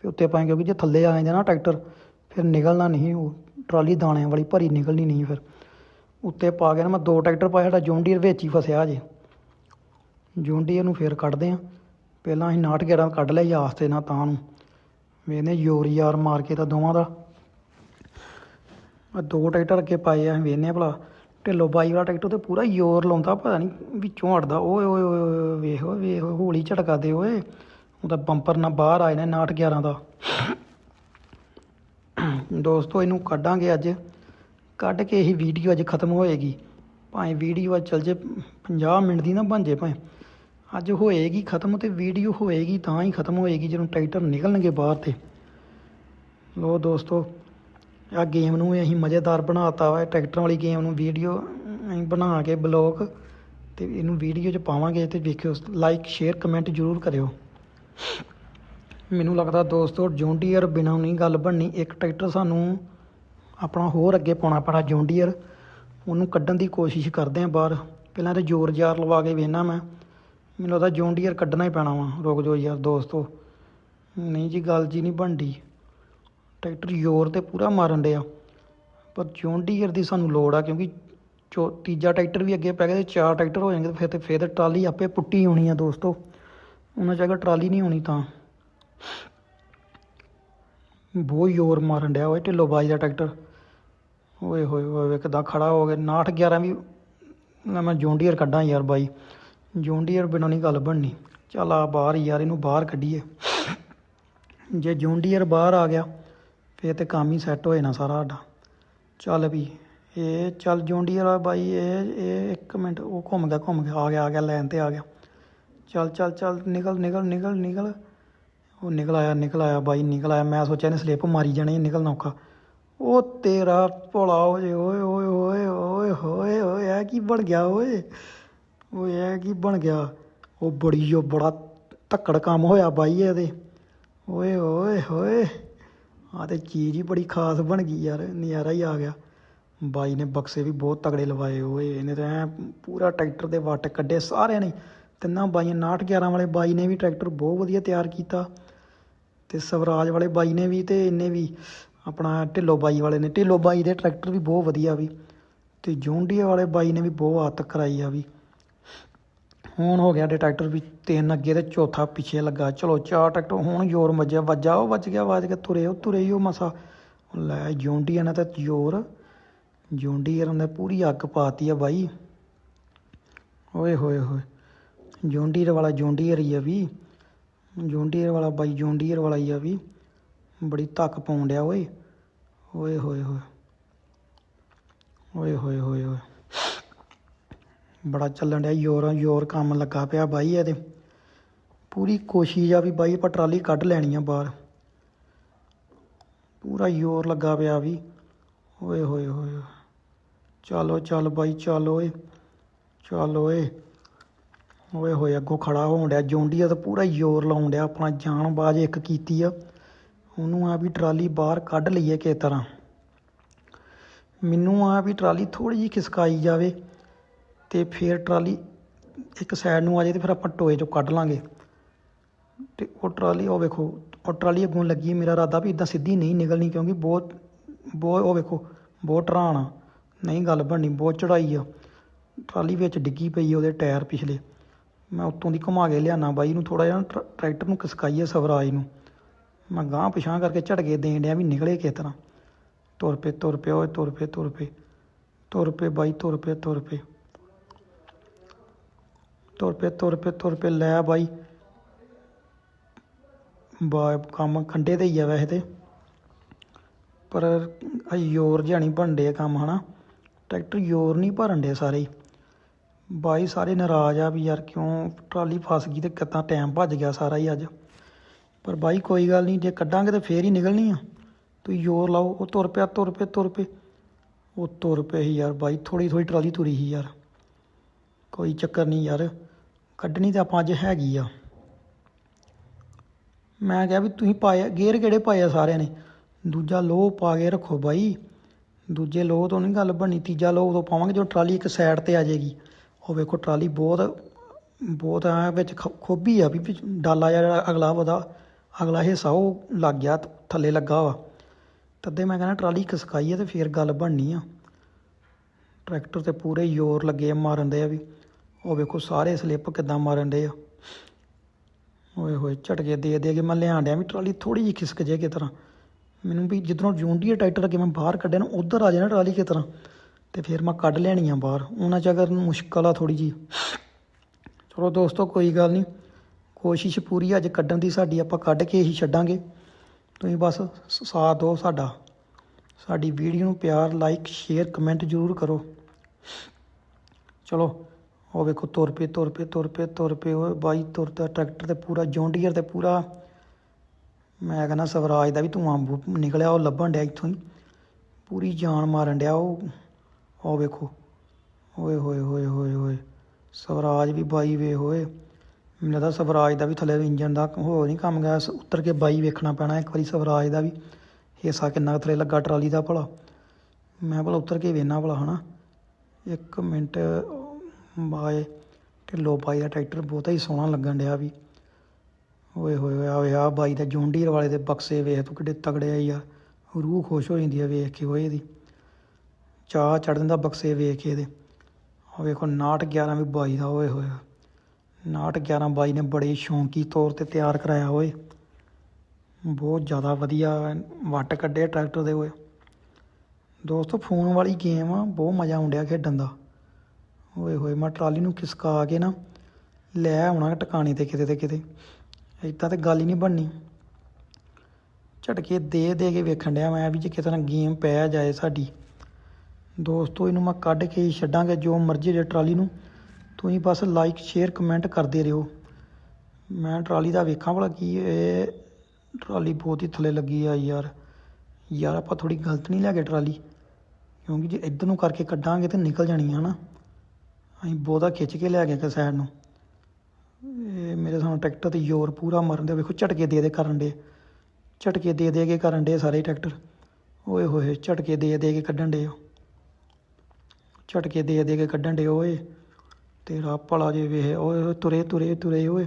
ਫਿਰ ਉੱਤੇ ਪਾਏ ਕਿਉਂਕਿ ਜੇ ਥੱਲੇ ਆ ਜਾਂਦਾ ਨਾ ਟਰੈਕਟਰ, ਫਿਰ ਨਿਕਲਣਾ ਨਹੀਂ ਉਹ, ਟਰਾਲੀ ਦਾਣਿਆਂ ਵਾਲੀ ਭਰੀ ਨਿਕਲਣੀ ਨਹੀਂ ਫਿਰ। ਉੱਤੇ ਪਾ ਕੇ ਨਾ ਮੈਂ ਦੋ ਟਰੈਕਟਰ ਪਾਏ, ਸਾਡਾ ਜੌਂਡੀਅਰ ਵਿੱਚ ਹੀ ਫਸਿਆ ਜੇ। ਜੌਂਡੀਅਰ ਨੂੰ ਫਿਰ ਕੱਢਦੇ ਆ ਪਹਿਲਾਂ ਅਸੀਂ 69 11 ਕੱਢ ਲਿਆ ਯਾਸ ਤੇ ਨਾ ਤਾਂ ਨੂੰ। ਵੇਨੇ ਯੋਰ ਯਾਰ ਮਾਰ ਕੇ ਤਾਂ ਦੋਵਾਂ ਦਾ। ਆ ਦੋ ਟਰੈਕਟਰ ਅੱਗੇ ਪਾਏ ਆ ਵੇਨੇ ਭਲਾ। ਢਿੱਲੋ ਬਾਈ ਵਾਲਾ ਟਰੈਕਟਰ ਤੇ ਪੂਰਾ ਜ਼ੋਰ ਲਾਉਂਦਾ, ਪਤਾ ਨਹੀਂ ਵਿੱਚੋਂ ਹਟਦਾ, ਓਏ ਓਏ ਓਏ ਓਏ, ਵੇਖ ਹੌਲੀ ਝਟਕਾ ਦੇ, ਓਏ। ਉਹਦਾ ਬੰਪਰ ਨਾ ਬਾਹਰ ਆਏ ਨੇ 69 11 ਦਾ। ਦੋਸਤੋ, ਇਹਨੂੰ ਕੱਢਾਂਗੇ ਅੱਜ। ਕੱਢ ਕੇ ਇਹ ਵੀਡੀਓ ਅੱਜ ਖਤਮ ਹੋਏਗੀ। ਭਾਵੇਂ ਵੀਡੀਓ ਅੱਜ ਚੱਲ ਜੇ 50 ਮਿੰਟ ਦੀ ਨਾ ਬਣ ਜੇ ਭਾਵੇਂ। ਅੱਜ ਹੋਏਗੀ ਖਤਮ ਤੇ ਵੀਡੀਓ ਹੋਏਗੀ ਤਾਂ ਹੀ ਖਤਮ ਹੋਏਗੀ, ਜਦੋਂ ਟਰੈਕਟਰ ਨਿਕਲਣਗੇ ਬਾਹਰ ਤੇ। ਲੋ ਦੋਸਤੋ ਆ ਗੇਮ ਨੂੰ ਅਸੀਂ ਮਜ਼ੇਦਾਰ ਬਣਾਤਾ ਵਾ ਟਰੈਕਟਰ ਵਾਲੀ ਗੇਮ ਨੂੰ ਵੀਡੀਓ ਅਸੀਂ ਬਣਾ ਕੇ ਬਲੌਗ ਤੇ ਇਹਨੂੰ ਵੀਡੀਓ 'ਚ ਪਾਵਾਂਗੇ ਤੇ ਵੇਖਿਓ ਲਾਈਕ ਸ਼ੇਅਰ ਕਮੈਂਟ ਜ਼ਰੂਰ ਕਰਿਓ। ਮੈਨੂੰ ਲੱਗਦਾ ਦੋਸਤੋ ਜੌਂਡੀਅਰ ਬਿਨਾਂ ਨਹੀਂ ਗੱਲ ਬਣਨੀ, ਇੱਕ ਟਰੈਕਟਰ ਸਾਨੂੰ ਆਪਣਾ ਹੋਰ ਅੱਗੇ ਪਾਉਣਾ ਪੈਣਾ ਜੌਂਡੀਅਰ ਉਹਨੂੰ ਕੱਢਣ ਦੀ ਕੋਸ਼ਿਸ਼ ਕਰਦੇ ਆਂ ਬਾਹਰ। ਪਹਿਲਾਂ ਤੇ ਜ਼ੋਰ ਜ਼ਾਰ ਲਵਾ ਕੇ ਵੇਖਣਾ ਮੈਂ। ਮੈਨੂੰ ਲੱਗਦਾ ਜੌਂਡੀਅਰ ਕੱਢਣਾ ਹੀ ਪੈਣਾ ਵਾ। ਰੁਕ ਜਾਓ ਯਾਰ ਦੋਸਤੋ। ਨਹੀਂ ਜੀ, ਗੱਲ ਜੀ ਨਹੀਂ ਬਣਦੀ। ਟਰੈਕਟਰ ਜ਼ੋਰ ਤੇ ਪੂਰਾ ਮਾਰਨ ਡਿਆ। ਪਰ ਜੌਂਡੀਅਰ ਦੀ ਸਾਨੂੰ ਲੋੜ ਆ ਕਿਉਂਕਿ ਚੋ, ਤੀਜਾ ਟਰੈਕਟਰ ਵੀ ਅੱਗੇ ਪੈ ਗਿਆ ਤੇ ਚਾਰ ਟਰੈਕਟਰ ਹੋ ਜਾਣਗੇ ਫਿਰ ਤੇ ਫਿਰ ਤੇ ਟਰਾਲੀ ਆਪੇ ਪੁੱਟੀ ਹੋਣੀ ਆ ਦੋਸਤੋ। ਉਹਨਾਂ ਜਗ੍ਹਾ ਟਰਾਲੀ ਨਹੀਂ ਹੋਣੀ ਤਾਂ। ਬਹੁਤ ਜ਼ੋਰ ਮਾਰਨ ਡਿਆ ਓਏ ਢਿੱਲੋ ਬਾਈ ਦਾ ਟਰੈਕਟਰ। ਓਏ ਹੋਏ ਹੋਏ ਕਿੱਦਾਂ ਖੜਾ ਹੋ ਗਿਆ। 69 11 ਵੀ ਨਾ ਮੈਂ ਜੌਂਡੀਅਰ ਕੱਢਾਂ ਯਾਰ ਬਾਈ। ਜੌਂਡੀਅਰ ਬਿਨਾਂ ਨਹੀਂ ਗੱਲ ਬਣਨੀ। ਚੱਲ ਆ ਬਾਹਰ ਯਾਰ ਇਹਨੂੰ ਬਾਹਰ ਕੱਢੀਏ। ਜੇ ਜੌਂਡੀਅਰ ਬਾਹਰ ਆ ਗਿਆ ਫੇਰ ਤੇ ਕੰਮ ਹੀ ਸੈੱਟ ਹੋ ਜਾਣਾ ਸਾਰਾ ਸਾਡਾ। ਚੱਲ ਵੀ ਇਹ ਚੱਲ ਜੌਂਡੀਅਰ ਆ ਬਾਈ ਇਹ ਇਹ ਇੱਕ ਮਿੰਟ ਉਹ ਘੁੰਮ ਗਿਆ ਘੁੰਮ ਗਿਆ ਆ ਗਿਆ ਆ ਗਿਆ ਲੈਣ ਤੇ ਆ ਗਿਆ। ਚੱਲ ਚੱਲ ਚੱਲ ਨਿਕਲ ਨਿਕਲ ਨਿਕਲ ਨਿਕਲ। ਉਹ ਨਿਕਲ ਆਇਆ ਨਿਕਲ ਆਇਆ ਬਾਈ ਨਿਕਲ ਆਇਆ। ਮੈਂ ਸੋਚਿਆ ਇਹਨੇ ਸਲਿੱਪ ਮਾਰੀ ਜਾਣੀ ਹੈ, ਨਿਕਲਣਾ ਔਖਾ। ਉਹ ਤੇਰਾ ਭੋਲਾ ਹੋ ਜੇ ਓਏ ਓਏ ਓਏ ਓਏ ਹੋਏ ਓਏ ਇਹ ਕੀ ਬਣ ਗਿਆ ਓਏ? ਓਏ ਇਹ ਕੀ ਬਣ ਗਿਆ? ਉਹ ਬੜੀ ਉਹ ਬੜਾ ਧੱਕੜ ਕੰਮ ਹੋਇਆ ਬਾਈ ਇਹਦੇ। ਓਏ ਓਏ ਹੋਏ। ਆ ਤੇ ਚੀਜ਼ ਹੀ ਬੜੀ ਖਾਸ ਬਣ ਗਈ ਯਾਰ, ਨਜ਼ਾਰਾ ਹੀ ਆ ਗਿਆ। ਬਾਈ ਨੇ ਬਕਸੇ ਵੀ ਬਹੁਤ ਤਗੜੇ ਲਵਾਏ, ਓਏ, ਇਹਨੇ ਤਾਂ ਐਂ ਪੂਰਾ ਟਰੈਕਟਰ ਦੇ ਵੱਟ ਕੱਢੇ ਸਾਰਿਆਂ ਨੇ। ਤਿੰਨਾਂ ਬਾਈਆਂ 69 11 ਵਾਲੇ ਬਾਈ ਨੇ ਵੀ ਟਰੈਕਟਰ ਬਹੁਤ ਵਧੀਆ ਤਿਆਰ ਕੀਤਾ। ਤੇ ਸਵਰਾਜ ਵਾਲੇ ਬਾਈ ਨੇ ਵੀ ਤੇ ਇਹਨੇ ਵੀ, ਆਪਣਾ ਢਿੱਲੋ ਬਾਈ ਵਾਲੇ ਨੇ। ਢਿੱਲੋ ਬਾਈ ਦੇ ਟਰੈਕਟਰ ਵੀ ਬਹੁਤ ਵਧੀਆ ਵੀ। ਤੇ ਜੌਂਡੀਆ ਵਾਲੇ ਬਾਈ ਨੇ ਵੀ ਬਹੁਤ ਆਤ ਕਰਾਈ ਆ ਵੀ। ਹੁਣ ਹੋ ਗਿਆ ਦੇ ਟਰੈਕਟਰ ਵੀ ਤਿੰਨ ਅੱਗੇ ਤੇ ਚੌਥਾ ਪਿੱਛੇ ਲੱਗਾ। ਚਲੋ ਚਾਰ ਟਰੈਕਟਰ ਹੁਣ ਜ਼ੋਰ ਮੱਜਿਆ ਵੱਜਾ ਉਹ ਵੱਜ ਗਿਆ, ਵੱਜ ਕੇ ਤੁਰੇ ਉਹ ਤੁਰੇ ਹੀ ਉਹ ਮਸਾ। ਲੈ ਜੌਂਡੀਆ ਨੇ ਤਾਂ ਜ਼ੋਰ ਜੌਂਡੀਅਰ ਨੇ ਪੂਰੀ ਅੱਗ ਪਾਤੀ ਆ ਬਾਈ। ਓਏ ਹੋਏ ਹੋਏ, ਜੌਂਡੀਅਰ ਵਾਲਾ ਜੌਂਡੀਅਰ ਹੀ ਆ ਵੀ। ਜੌਂਡੀਅਰ ਵਾਲਾ ਬਾਈ ਜੌਂਡੀਅਰ ਵਾਲਾ ਹੀ ਆ ਵੀ। ਬੜੀ ਧੱਕ ਪਾਉਣ ਡਿਆ ਓਏ। ਓਏ ਹੋਏ ਹੋਏ, ਓਏ ਹੋਏ ਹੋਏ ਹੋਏ ਬੜਾ ਚੱਲਣ ਡਿਆ ਯੋਰ ਯੋਰ ਕੰਮ ਲੱਗਾ ਪਿਆ ਬਾਈ ਇਹਦੇ। ਪੂਰੀ ਕੋਸ਼ਿਸ਼ ਆ ਵੀ ਬਾਈ ਆਪਾਂ ਟਰਾਲੀ ਕੱਢ ਲੈਣੀ ਆ ਬਾਹਰ। ਪੂਰਾ ਯੋਰ ਲੱਗਾ ਪਿਆ ਵੀ। ਓਏ, ਹੋਏ ਹੋਏ ਹੋਏ। ਚਲੋ ਚੱਲ ਬਾਈ, ਚੱਲ ਓਏ ਚੱਲ ਓਏ। ਓਏ, ਹੋਏ, ਅੱਗੋਂ ਖੜਾ ਹੋਣ ਡਿਆ। ਜੋਂਡੀਆ ਤਾਂ ਪੂਰਾ ਜ਼ੋਰ ਲਾਉਣ ਡਿਆ, ਆਪਣਾ ਜਾਨ ਬਾਜ ਇੱਕ ਕੀਤੀ ਆ। ਉਹਨੂੰ ਆ ਵੀ ਟਰਾਲੀ ਬਾਹਰ ਕੱਢ ਲਈਏ ਕਿਸ ਤਰ੍ਹਾਂ। ਮੈਨੂੰ ਆ ਵੀ ਟਰਾਲੀ ਥੋੜੀ ਜਿਹੀ ਖਿਸਕਾਈ ਜਾਵੇ। ਤੇ ਫਿਰ ਟਰਾਲੀ ਇੱਕ ਸਾਈਡ ਨੂੰ ਆ ਜਾਏ ਤੇ ਫਿਰ ਆਪਾਂ ਟੋਏ ਚੋਂ ਕੱਢ ਲਾਂਗੇ। ਤੇ ਉਹ ਟਰਾਲੀ, ਉਹ ਵੇਖੋ, ਉਹ ਟਰਾਲੀ ਅੱਗੋਂ ਲੱਗੀ ਮੇਰਾ ਇਰਾਦਾ ਵੀ ਇਦਾਂ ਸਿੱਧੀ ਨਹੀਂ ਨਿਕਲਣੀ ਕਿਉਂਕਿ ਬਹੁਤ ਬਹੁਤ, ਉਹ ਵੇਖੋ, ਬਹੁਤ ਟਰਾਣ ਆ। ਨਹੀਂ ਗੱਲ ਬਣਨੀ, ਬਹੁਤ ਚੜਾਈ ਆ। ਟਰਾਲੀ ਵਿੱਚ ਡਿੱਗੀ ਪਈ ਉਹਦੇ ਟਾਇਰ ਪਿਛਲੇ। ਮੈਂ ਉੱਤੋਂ ਦੀ ਘੁਮਾ ਕੇ ਲਿਆਣਾ ਬਾਈ ਨੂੰ ਥੋੜਾ ਜਿਹਾ ਟਰ- ਟਰੈਕਟਰ ਨੂੰ ਖਿਸਕਾਈਏ ਸਵਰਾਜ ਨੂੰ। ਮੈਂ ਗਾਂਹ ਪਿਛਾਂ ਕਰਕੇ ਝਟਕੇ ਦੇਣ ਡਿਆ ਵੀ ਨਿਕਲੇ ਕਿਸ ਤਰ੍ਹਾਂ। ਤੁਰ ਪਏ ਤੁਰ ਪਏ, ਓਏ ਤੁਰ ਪਏ ਤੁਰ ਪਏ। ਤੁਰ ਪਏ ਬਾਈ, ਤੁਰ ਪਏ ਤੁਰ ਪਏ। ਤੁਰ ਪਏ ਤੁਰ ਪਏ ਤੁਰ ਪਏ, ਲੈ ਬਾਈ। ਬਾ, ਕੰਮ ਖੰਡੇ ਤੇ ਹੀ ਆ ਵੈਸੇ ਤੇ। ਪਰ ਆ ਯੋਰ ਜਿਹਾ ਨਹੀਂ ਬਣਦੇ ਆ ਕੰਮ, ਹਨਾ। ਟਰੈਕਟਰ ਯੋਰ ਨਹੀਂ ਭਰਨ ਦੇ ਸਾਰੇ। ਹੀ ਬਾਈ ਸਾਰੇ ਨਾਰਾਜ਼ ਆ ਵੀ ਯਾਰ ਕਿਉਂ ਟਰਾਲੀ ਫਸ ਗਈ ਤੇ ਕਿੱਦਾਂ ਟਾਈਮ ਭੱਜ ਗਿਆ ਸਾਰਾ ਹੀ ਅੱਜ। ਪਰ ਬਾਈ ਕੋਈ ਗੱਲ ਨਹੀਂ, ਜੇ ਕੱਢਾਂਗੇ ਤੇ ਫੇਰ ਹੀ ਨਿਕਲਣੀ ਆ। ਤੁਸੀਂ ਜ਼ੋਰ ਲਾਓ, ਉਹ ਤੁਰ ਪਿਆ ਤੁਰ ਪਿਆ, ਤੁਰ ਪਏ ਉਹ ਤੁਰ ਪਏ ਸੀ ਯਾਰ ਬਾਈ ਥੋੜੀ ਥੋੜੀ ਟਰਾਲੀ ਤੁਰੀ ਸੀ ਯਾਰ। ਕੋਈ ਚੱਕਰ ਨਹੀਂ ਯਾਰ। ਕੱਢਣੀ ਤਾਂ ਆਪਾਂ ਅੱਜ ਹੈਗੀ ਆ। ਮੈਂ ਕਿਹਾ ਵੀ ਤੁਸੀਂ ਪਾਏ ਗੇਅਰ ਕਿਹੜੇ ਪਾਏ ਆ ਸਾਰਿਆਂ ਨੇ? ਦੂਜਾ ਲੋਹ ਪਾ ਕੇ ਰੱਖੋ ਬਾਈ। ਦੂਜੇ ਲੋਹ ਤੋਂ ਨਹੀਂ ਗੱਲ ਬਣੀ ਤੀਜਾ ਲੋਹ ਉਦੋਂ ਪਾਵਾਂਗੇ ਜਦੋਂ ਟਰਾਲੀ ਇੱਕ ਸਾਈਡ ਤੇ ਆ ਜਾਏਗੀ। ਉਹ ਵੇਖੋ ਟਰਾਲੀ ਬਹੁਤ ਬਹੁਤ ਐ ਵਿੱਚ ਖ- ਖੋਬੀ ਆ ਵੀ ਵਿੱਚ ਡਾਲਾ ਜਿਹੜਾ ਅਗਲਾ ਉਹਦਾ, ਅਗਲਾ ਹਿੱਸਾ ਉਹ ਲੱਗ ਗਿਆ, ਥੱਲੇ ਲੱਗਾ ਵਾ। ਤਦੇ ਮੈਂ ਕਹਿੰਦਾ ਟਰਾਲੀ ਖਸਕਾਈ ਆ ਤੇ ਫੇਰ ਗੱਲ ਬਣਨੀ ਆ। ਟਰੈਕਟਰ ਤੇ ਪੂਰੇ ਜ਼ੋਰ ਲੱਗੇ ਆ ਮਾਰਨ ਦੇ ਆ ਵੀ। ਉਹ ਵੇਖੋ ਸਾਰੇ ਸਲਿੱਪ ਕਿੱਦਾਂ ਮਾਰਨ ਡੇ ਆ। ਓਏ ਹੋਏ ਝਟਕੇ ਦੇ ਦੇ ਕੇ ਮੈਂ ਲਿਆਣ ਡਿਆ ਵੀ ਟਰਾਲੀ ਥੋੜੀ ਜਿਹੀ ਖਿਸਕ ਜੇ ਕਿਸ ਤਰ੍ਹਾਂ। ਮੈਨੂੰ ਵੀ ਜਿੱਧਰੋਂ ਜੂੰਡੀ ਟਰੈਕਟਰ ਅੱਗੇ ਮੈਂ ਬਾਹਰ ਕੱਢਿਆ ਨਾ, ਉਧਰ ਆ ਜਾਣਾ ਟਰਾਲੀ ਕਿਸ ਤਰ੍ਹਾਂ। ਤੇ ਫਿਰ ਮੈਂ ਕੱਢ ਲੈਣੀ ਆ ਬਾਹਰ। ਉਹਨਾਂ ਚ ਅਗਰ ਮੁਸ਼ਕਲ ਆ ਥੋੜੀ ਜੀ ਚਲੋ ਦੋਸਤੋ, ਕੋਈ ਗੱਲ ਨਹੀਂ। ਕੋਸ਼ਿਸ਼ ਪੂਰੀ ਅੱਜ ਕੱਢਣ ਦੀ ਸਾਡੀ, ਆਪਾਂ ਕੱਢ ਕੇ ਹੀ ਛੱਡਾਂਗੇ। ਤੁਸੀਂ ਬਸ ਸ- ਸਾਥ ਦਿਓ ਸਾਡਾ। ਸਾਡੀ ਵੀਡੀਓ ਨੂੰ ਪਿਆਰ, ਲਾਈਕ, ਸ਼ੇਅਰ, ਕਮੈਂਟ ਜ਼ਰੂਰ ਕਰੋ। ਚਲੋ। ਉਹ ਵੇਖੋ ਤੁਰ ਪਏ ਤੁਰ ਪਏ ਤੁਰ ਪਏ ਤੁਰ ਪਏ ਓਏ ਬਾਈ ਤੁਰਦਾ ਟਰੈਕਟਰ ਤੇ ਪੂਰਾ, ਜੌਂਡੀਅਰ ਤੇ ਪੂਰਾ। ਮੈਂ ਕਹਿੰਦਾ ਸਵਰਾਜ ਦਾ ਵੀ ਧੂੰਆਂ ਬੂ- ਨਿਕਲਿਆ, ਉਹ ਲੱਭਣ ਡਿਆ ਇੱਥੋਂ ਹੀ। ਪੂਰੀ ਜਾਨ ਮਾਰਨ ਡਿਆ ਉਹ। ਉਹ ਵੇਖੋ। ਓਏ, ਹੋਏ ਹੋਏ ਹੋਏ ਹੋਏ। ਸਵਰਾਜ ਵੀ ਬਾਈ ਵੇ, ਹੋਏ। ਮੈਨੂੰ ਲੱਗਦਾ ਸਵਰਾਜ ਦਾ ਵੀ ਥੱਲੇ ਇੰਜਨ ਦਾ ਹੋ ਨਹੀਂ ਕੰਮ ਗਿਆ। ਉੱਤਰ ਕੇ ਬਾਈ ਵੇਖਣਾ ਪੈਣਾ, ਇੱਕ ਵਾਰੀ ਸਵਰਾਜ ਦਾ ਵੀ। ਹਿੱਸਾ ਕਿੰਨਾ ਕੁ ਥੱਲੇ ਲੱਗਾ ਟਰਾਲੀ ਦਾ ਭਲਾ। ਮੈਂ ਭਲਾ ਉੱਤਰ ਕੇ ਵੇਖਣਾ ਭਲਾ, ਹਨਾ। ਇੱਕ ਮਿੰਟ ਬਾਏ। ਢਿੱਲੋ ਬਾਈ ਦਾ ਟਰੈਕਟਰ ਬਹੁਤਾ ਹੀ ਸੋਹਣਾ ਲੱਗਣ ਡਿਆ ਵੀ। ਓਏ ਹੋਏ ਹੋਏ ਹੋਇਆ ਆ ਬਾਈ ਦਾ ਜੌਂਡੀਅਰ ਵਾਲੇ ਦੇ ਬਕਸੇ ਵੇਖ, ਤੂੰ ਕਿੱਡੇ ਤਗੜੇ ਆ ਯਾਰ। ਰੂਹ ਖੁਸ਼ ਹੋ ਜਾਂਦੀ ਆ ਵੇਖ ਕੇ ਓਏ ਇਹਦੀ। ਚਾਹ ਚੜ ਦਿੰਦਾ ਬਕਸੇ ਵੇਖ ਕੇ ਇਹਦੇ। ਆ ਵੇਖੋ 911 ਵੀ ਬਾਈ ਦਾ, ਓਏ ਹੋਏ। 911 ਬਾਈ ਨੇ ਬੜੇ ਸ਼ੌਂਕੀ ਤੌਰ ਤੇ ਤਿਆਰ ਕਰਾਇਆ ਓਏ। ਬਹੁਤ ਜ਼ਿਆਦਾ ਵਧੀਆ ਵੱਟ ਕੱਢੇ ਟਰੈਕਟਰ ਦੇ ਓਏ। ਦੋਸਤੋ, ਫੋਨ ਵਾਲੀ ਗੇਮ ਆ, ਬਹੁਤ ਮਜ਼ਾ ਆਉਂਦਿਆ ਖੇਡਣ ਦਾ। ਓਏ ਹੋਏ, ਮੈਂ ਟਰਾਲੀ ਨੂੰ ਖਿਸਕਾ ਕੇ ਨਾ ਲੈ ਆਉਣਾ ਟਿਕਾਣੇ ਤੇ ਕਿਤੇ ਤੇ ਕਿਤੇ। ਏਦਾਂ ਤੇ ਗੱਲ ਹੀ ਨਹੀਂ ਬਣਨੀ। ਝਟਕੇ ਦੇ ਦੇ ਕੇ ਵੇਖਣ ਡਿਆ ਮੈਂ ਵੀ ਜੇ ਕਿਤੇ ਨਾ ਗੇਮ ਪੈ ਜਾਏ ਸਾਡੀ। ਦੋਸਤੋ, ਇਹਨੂੰ ਮੈਂ ਕੱਢ ਕੇ ਹੀ ਛੱਡਾਂਗਾ, ਜੋ ਮਰਜ਼ੀ ਜੇ ਟਰਾਲੀ ਨੂੰ। ਤੁਸੀਂ ਬਸ ਲਾਈਕ ਸ਼ੇਅਰ ਕਮੈਂਟ ਕਰਦੇ ਰਹੋ। ਮੈਂ ਟਰਾਲੀ ਦਾ ਵੇਖਾਂ ਭਲਾ ਕੀ, ਇਹ ਟਰਾਲੀ ਬਹੁਤ ਹੀ ਥੱਲੇ ਲੱਗੀ ਆ ਯਾਰ। ਯਾਰ, ਆਪਾਂ ਥੋੜੀ ਗਲਤ ਨਹੀਂ ਲੈ ਗਏ ਟਰਾਲੀ। ਕਿਉਂਕਿ ਜੇ ਇੱਧਰ ਨੂੰ ਕਰਕੇ ਕੱਢਾਂਗੇ ਤੇ ਨਿਕਲ ਜਾਣੀ ਹੈ ਨਾ। ਅਸੀਂ ਬਹੁਤਾ ਖਿੱਚ ਕੇ ਲੈ ਗਏ ਕਿ ਸਾਈਡ ਨੂੰ। ਇਹ ਮੇਰੇ ਸਾਨੂੰ ਟਰੈਕਟਰ ਤੇ ਜ਼ੋਰ ਪੂਰਾ ਮਾਰਨ ਦੇ, ਵੇਖੋ ਝਟਕੇ ਦੇ ਦੇ ਕਰਨ ਦੇ ਝਟਕੇ ਦੇ ਦੇ ਕੇ ਕਰਨ ਦੇ ਸਾਰੇ ਟਰੈਕਟਰ ਓਏ ਹੋਏ ਝਟਕੇ ਦੇ ਦੇ ਕੇ ਕੱਢਣ ਦੇ ਝਟਕੇ ਦੇ ਦੇ ਕੇ ਕੱਢਣ ਦੇ ਓਏ। ਤੇਰਾ ਭਲਾ ਜੇ ਵੇਖ, ਓਏ ਤੁਰੇ ਤੁਰੇ ਤੁਰੇ ਓਏ।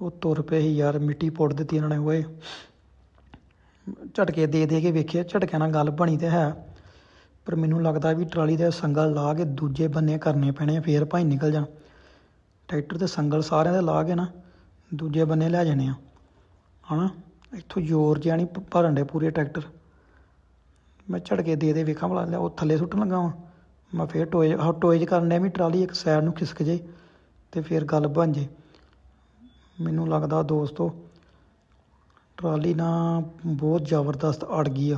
ਉਹ ਤੁਰ ਪਏ ਸੀ ਯਾਰ, ਮਿੱਟੀ ਪੁੱਟ ਦਿੱਤੀ ਇਹਨਾਂ ਨੇ, ਓਏ। ਝਟਕੇ ਦੇ ਦੇ ਕੇ ਵੇਖਿਆ, ਝਟਕਿਆਂ ਨਾਲ ਗੱਲ ਬਣੀ ਤੇ ਹੈ। ਪਰ ਮੈਨੂੰ ਲੱਗਦਾ ਵੀ ਟਰਾਲੀ ਦੇ ਸੰਗਲ ਲਾ ਕੇ ਦੂਜੇ ਬੰਨੇ ਕਰਨੇ ਪੈਣੇ ਆ, ਫੇਰ ਭਾਈ ਨਿਕਲ ਜਾਣ। ਟਰੈਕਟਰ ਤੇ ਸੰਗਲ ਸਾਰਿਆਂ ਦੇ ਲਾ ਕੇ ਨਾ ਦੂਜੇ ਬੰਨੇ ਲੈ ਜਾਣੇ ਆ। ਹਨਾ? ਇੱਥੋਂ ਜ਼ੋਰ ਜਿਹਾ ਨਹੀਂ ਭਰਨ ਦੇ ਪੂਰੇ ਟਰੈਕਟਰ। ਮੈਂ ਝੜਕੇ ਦੇ ਦੇ ਵੇਖਾਂ ਭਲਾ ਲੈ ਉਹ ਥੱਲੇ ਸੁੱਟਣ ਲੱਗਾ ਵਾਂ। ਮੈਂ ਫੇਰ ਟੋਏ ਆਹ ਟੋਏ 'ਚ ਕਰਨ ਡਿਆ ਵੀ ਟਰਾਲੀ ਇੱਕ ਸਾਈਡ ਨੂੰ ਖਿਸਕ ਜੇ ਤੇ ਫੇਰ ਗੱਲ ਬਣ ਜੇ। ਮੈਨੂੰ ਲੱਗਦਾ ਦੋਸਤੋ ਟਰਾਲੀ ਨਾ ਬਹੁਤ ਜ਼ਬਰਦਸਤ ਅੜ ਗਈ ਆ।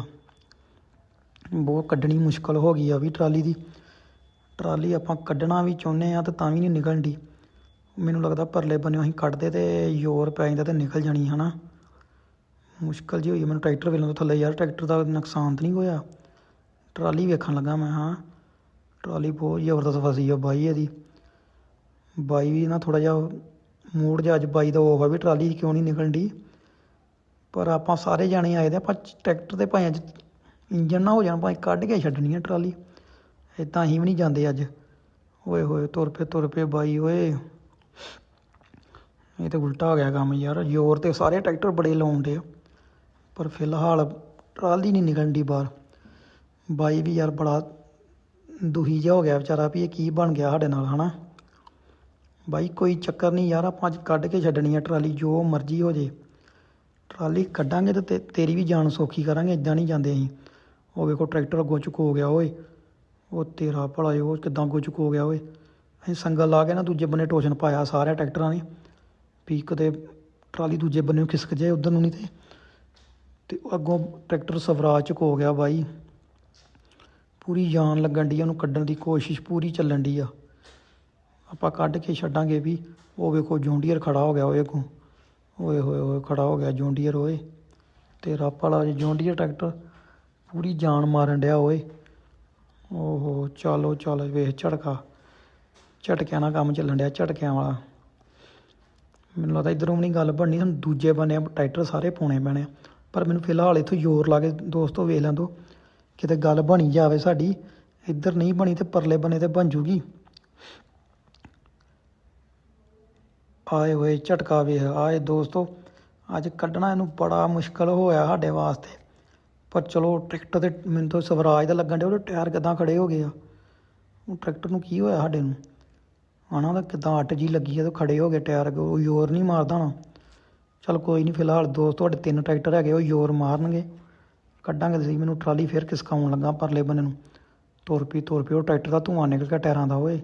ਬਹੁਤ ਕੱਢਣੀ ਮੁਸ਼ਕਲ ਹੋ ਗਈ ਆ ਵੀ ਟਰਾਲੀ ਦੀ। ਟਰਾਲੀ ਆਪਾਂ ਕੱਢਣਾ ਵੀ ਚਾਹੁੰਦੇ ਆ ਤੇ ਤਾਂ ਵੀ ਨਹੀਂ ਨਿਕਲਣ ਦੀ। ਮੈਨੂੰ ਲੱਗਦਾ ਪਰਲੇ ਬੰਨਿਓ ਅਸੀਂ ਕੱਢਦੇ ਤੇ ਜ਼ੋਰ ਪੈ ਜਾਂਦਾ ਤੇ ਨਿਕਲ ਜਾਣੀ, ਹਨਾ? ਮੁਸ਼ਕਲ ਜੀ ਹੋਈ ਮੈਨੂੰ ਟਰੈਕਟਰ ਵੇਲੋਂ ਤੋਂ ਥੱਲੇ ਯਾਰ, ਟਰੈਕਟਰ ਦਾ ਨੁਕਸਾਨ ਤਾਂ ਨਹੀਂ ਹੋਇਆ। ਟਰਾਲੀ ਵੇਖਣ ਲੱਗਾ ਮੈਂ, ਹਾਂ। ਟਰਾਲੀ ਬਹੁਤ ਜ਼ਬਰਦਸਤ ਫਸੀ ਆ ਬਾਈ ਇਹਦੀ। ਬਾਈ ਵੀ ਨਾ ਥੋੜਾ ਜਿਹਾ ਮੂਡ ਜਿਹਾ ਅੱਜ ਬਾਈ ਦਾ ਉਹ ਹੋਗਾ ਵੀ ਟਰਾਲੀ ਕਿਉਂ ਨਹੀਂ ਨਿਕਲਣ ਦੀ। ਪਰ ਆਪਾਂ ਸਾਰੇ ਜਾਣੇ ਆਏ ਦੇ ਆਪਾਂ ਟਰੈਕਟਰ ਦੇ ਭਾਵੇਂ ਅੱਜ ਇੰਜਣ ਨਾ ਹੋ ਜਾਣ, ਭਾਵੇਂ ਕੱਢ ਕੇ ਛੱਡਣੀ ਆ ਟਰਾਲੀ। ਇਦਾਂ ਹੀ ਵੀ ਨਹੀਂ ਜਾਂਦੇ ਅੱਜ। ਓਏ ਹੋਏ, ਤੁਰ ਪਏ ਤੁਰ ਪਏ ਬਾਈ ਓਏ। ਇਹ ਤਾਂ ਉਲਟਾ ਹੋ ਗਿਆ ਕੰਮ ਯਾਰ। ਜ਼ੋਰ ਤੇ ਸਾਰੇ ਟਰੈਕਟਰ ਬੜੇ ਲਾਉਂਦੇ ਆ। ਪਰ ਫਿਲਹਾਲ ਟਰਾਲੀ ਨਹੀਂ ਨਿਕਲਣ ਦੀ ਬਾਹਰ। ਬਾਈ ਵੀ ਯਾਰ ਬੜਾ ਦੁਖੀ ਜਿਹਾ ਹੋ ਗਿਆ ਵਿਚਾਰਾ ਵੀ ਇਹ ਕੀ ਬਣ ਗਿਆ ਸਾਡੇ ਨਾਲ, ਹਨਾ? ਬਾਈ ਕੋਈ ਚੱਕਰ ਨਹੀਂ ਯਾਰ, ਆਪਾਂ ਅੱਜ ਕੱਢ ਕੇ ਛੱਡਣੀ ਆ ਟਰਾਲੀ, ਜੋ ਮਰਜ਼ੀ ਹੋ ਜੇ। ਟਰਾਲੀ ਕੱਢਾਂਗੇ ਤੇ ਤੇ- ਤੇਰੀ ਵੀ ਜਾਨ ਸੌਖੀ ਕਰਾਂਗੇ ਇਦਾਂ ਨਹੀਂ ਜਾਂਦੇ ਅਸੀਂ। ਉਹ ਵੇਖੋ ਟਰੈਕਟਰ ਅੱਗੋਂ ਚੁੱਕ ਹੋ ਗਿਆ ਓਏ। ਉਹ ਤੇਰਾ ਭਲਾ ਏ, ਉਹ ਕਿਦਾਂ ਅੱਗੋਂ ਚੁੱਕ ਹੋ ਗਿਆ ਓਏ। ਅਸੀਂ ਸੰਗਲ ਲਾ ਕੇ ਨਾ ਦੂਜੇ ਬੰਨੇ ਟੋਸ਼ਨ ਪਾਇਆ ਸਾਰੇ ਟਰੈਕਟਰਾਂ ਨੇ ਵੀ ਕਦੇ ਟਰਾਲੀ ਦੂਜੇ ਬੰਨੇ ਨੂੰ ਖਿਸਕ ਜਾਏ ਉਧਰ ਨੂੰ ਨਹੀਂ ਤੇ। ਤੇ ਅੱਗੋਂ ਟਰੈਕਟਰ ਸਵਰਾਜ ਚੁੱਕ ਹੋ ਗਿਆ ਬਾਈ। ਪੂਰੀ ਜਾਨ ਲੱਗਣ ਦੀ ਉਹਨੂੰ ਕੱਢਣ ਦੀ ਕੋਸ਼ਿਸ਼ ਪੂਰੀ ਚੱਲਣ ਦੀ ਆ। ਆਪਾਂ ਕੱਢ ਕੇ ਛੱਡਾਂਗੇ ਵੀ ਉਹ ਵੇਖੋ ਜੌਂਡੀਅਰ ਖੜਾ ਹੋ ਗਿਆ ਓਏ ਅੱਗੋਂ। ਓਏ ਹੋਏ ਹੋਏ ਖੜਾ ਹੋ ਗਿਆ ਜੌਂਡੀਅਰ ਓਏ। ਤੇਰਾ ਭਲਾ ਜੇ ਜੌਂਡੀਅਰ ਟਰੈਕਟਰ। ਪੂਰੀ ਜਾਨ ਮਾਰਨ ਡਿਆ ਓਏ। ਓਹੋ, ਚਲੋ ਚੱਲ ਵੇਖ ਝਟਕਾ। ਝਟਕਿਆਂ ਨਾਲ ਕੰਮ ਚੱਲਣ ਡਿਆ, ਝਟਕਿਆਂ ਵਾਲਾ। ਮੈਨੂੰ ਲੱਗਦਾ ਇਧਰੋਂ ਵੀ ਨਹੀਂ ਗੱਲ ਬਣਨੀ ਸਾਨੂੰ ਦੂਜੇ ਬੰਨੇ ਟਰੈਕਟਰ ਸਾਰੇ ਪਾਉਣੇ ਪੈਣੇ ਆ। ਪਰ ਮੈਨੂੰ ਫਿਲਹਾਲ ਇੱਥੋਂ ਜ਼ੋਰ ਲਾ ਕੇ ਦੋਸਤੋ ਵੇਖ ਲੈਣ ਕਿਤੇ ਗੱਲ ਬਣੀ ਜਾਵੇ ਸਾਡੀ। ਇੱਧਰ ਨਹੀਂ ਬਣੀ ਤੇ ਪਰਲੇ ਬੰਨੇ ਤੇ ਬਣ ਜੂਗੀ। ਆਏ ਹੋਏ ਝਟਕਾ ਵੇਖ, ਆਏ ਦੋਸਤੋ। ਅੱਜ ਕੱਢਣਾ ਇਹਨੂੰ ਬੜਾ ਮੁਸ਼ਕਲ ਹੋਇਆ ਸਾਡੇ ਵਾਸਤੇ। ਪਰ ਚਲੋ ਟਰੈਕਟਰ ਤੇ ਮੈਨੂੰ ਤਾਂ ਸਵਰਾਜ ਦਾ ਲੱਗਣ ਡਿਆ, ਉਹਦੇ ਟਾਇਰ ਕਿਦਾਂ ਖੜੇ ਹੋ ਗਏ ਆ। ਉਹ ਟਰੈਕਟਰ ਨੂੰ ਕੀ ਹੋਇਆ ਸਾਡੇ ਨੂੰ? ਆਣਾ ਉਹਦਾ ਕਿਦਾਂ ਅੱਟ ਜੀ ਲੱਗੀ ਆ, ਤੇ ਖੜੇ ਹੋ ਗਏ ਟਾਇਰ ਉਹ ਯੋਰ ਨਹੀਂ ਮਾਰਦਾ ਨਾ। ਚਲ ਕੋਈ ਨਹੀਂ, ਫਿਲਹਾਲ ਦੋਸਤ, ਤੁਹਾਡੇ ਤਿੰਨ ਟਰੈਕਟਰ ਹੈਗੇ, ਉਹ ਯੋਰ ਮਾਰਨਗੇ। ਕੱਢਾਂਗੇ ਤੁਸੀਂ ਮੈਨੂੰ ਟਰਾਲੀ, ਫੇਰ ਖਿਸਕਾਉਣ ਲੱਗਾ ਪਰਲੇ ਬੰਨੇ ਨੂੰ। ਤੁਰ ਪੀ ਤੁਰ ਪੀ, ਉਹ ਟਰੈਕਟਰ ਦਾ ਧੂੰਆਂ ਨਿਕਲ ਗਿਆ ਟਾਇਰਾਂ ਦਾ, ਓਏ।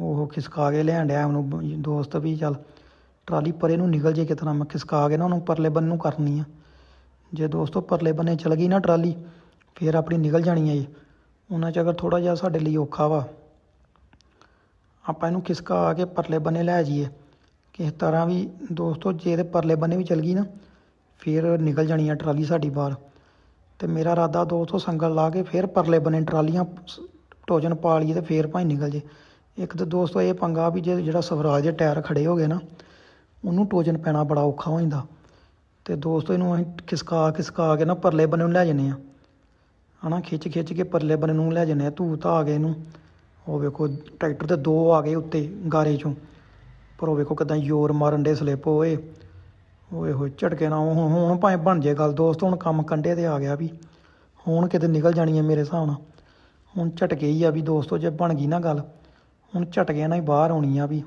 ਉਹ ਖਿਸਕਾ ਕੇ ਲਿਆਣ ਡਿਆ ਉਹਨੂੰ ਦੋਸਤ ਵੀ ਚੱਲ। ਟਰਾਲੀ ਪਰੇ ਨੂੰ ਨਿਕਲ ਜੇ ਕਿਤਨਾ, ਮੈਂ ਖਿਸਕਾ ਕੇ ਨਾ ਉਹਨੂੰ ਪਰਲੇ ਬੰਨੇ ਨੂੰ ਕਰਨੀ ਆ। ਜੇ ਦੋਸਤੋ ਪਰਲੇ ਬੰਨੇ ਚਲ ਗਈ ਨਾ ਟਰਾਲੀ, ਫਿਰ ਆਪਣੀ ਨਿਕਲ ਜਾਣੀ ਹੈ ਜੀ ਉਹਨਾਂ ਚ ਅਗਰ ਥੋੜਾ ਜਿਹਾ ਸਾਡੇ ਲਈ ਔਖਾ ਵਾ, ਆਪਾਂ ਇਹਨੂੰ ਖਿਸਕਾ ਕੇ ਪਰਲੇ ਬੰਨੇ ਲੈ ਜਾਈਏ। ਕਿਸ ਤਰ੍ਹਾਂ ਵੀ ਦੋਸਤੋ, ਜੇ ਇਹਦੇ ਪਰਲੇ ਬੰਨੇ ਵੀ ਚਲ ਗਈ ਨਾ, ਫਿਰ ਨਿਕਲ ਜਾਣੀ ਆ ਟਰਾਲੀ ਸਾਡੀ ਬਾਹਰ। ਤੇ ਮੇਰਾ ਇਰਾਦਾ ਦੋਸਤੋ ਸੰਗਲ ਲਾ ਕੇ ਫਿਰ ਪਰਲੇ ਬੰਨੇ ਟਰਾਲੀਆਂ ਸ- ਟੋਜਨ ਪਾ ਲਈਏ ਤੇ ਫਿਰ ਭਾਈ ਨਿਕਲ ਜੇ। ਇੱਕ ਤਾਂ ਦੋਸਤੋ ਇਹ ਪੰਗਾ ਵੀ ਜੇ ਜਿਹੜਾ ਸਵਰਾਜ ਦੇ ਟਾਇਰ ਖੜੇ ਹੋ ਗਏ ਨਾ, ਉਹਨੂੰ ਟੋਜਨ ਪੈਣਾ ਬੜਾ ਔਖਾ ਹੋ ਜਾਂਦਾ। ਤੇ ਦੋਸਤੋ ਇਹਨੂੰ ਅਸੀਂ ਖਿਸਕਾ ਖਿਸਕਾ ਕੇ ਨਾ ਪਰਲੇ ਬੰਨੇ ਨੂੰ ਲੈ ਜੰਨੇ ਆ ਹਨਾ, ਖਿੱਚ ਖਿੱਚ ਕੇ ਪਰਲੇ ਬੰਨੇ ਨੂੰ ਲੈ ਜਾਂਦੇ ਆ ਧੂ ਆ ਗਏ ਇਹਨੂੰ। ਉਹ ਵੇਖੋ, ਟਰੈਕਟਰ ਤੇ ਦੋ ਆ ਗਏ ਉੱਤੇ ਗਾਰੇ ਚੋਂ। ਪਰ ਉਹ ਵੇਖੋ ਕਿਦਾਂ ਜ਼ੋਰ ਮਾਰਨ ਦੇ ਸਲਿੱਪ ਹੋਏ ਓਏ ਹੋਏ ਝਟਕੇ ਨਾਲ ਹੁਣ ਹੁਣ ਭਾਵੇਂ ਬਣ ਜੇ ਗੱਲ, ਦੋਸਤ ਹੁਣ ਕੰਮ ਕੰਡੇ ਤੇ ਆ ਗਿਆ ਵੀ। ਹੁਣ ਕਿਤੇ ਨਿਕਲ ਜਾਣੀ ਹੈ ਮੇਰੇ ਹਿਸਾਬ ਨਾਲ। ਹੁਣ ਝਟਕੇ ਹੀ ਆ ਵੀ ਦੋਸਤੋ, ਜੇ ਬਣ ਗਈ ਨਾ ਗੱਲ, ਹੁਣ ਝਟਕੇ ਨਾਲ ਹੀ ਬਾਹਰ ਆਉਣੀ ਆ ਵੀ।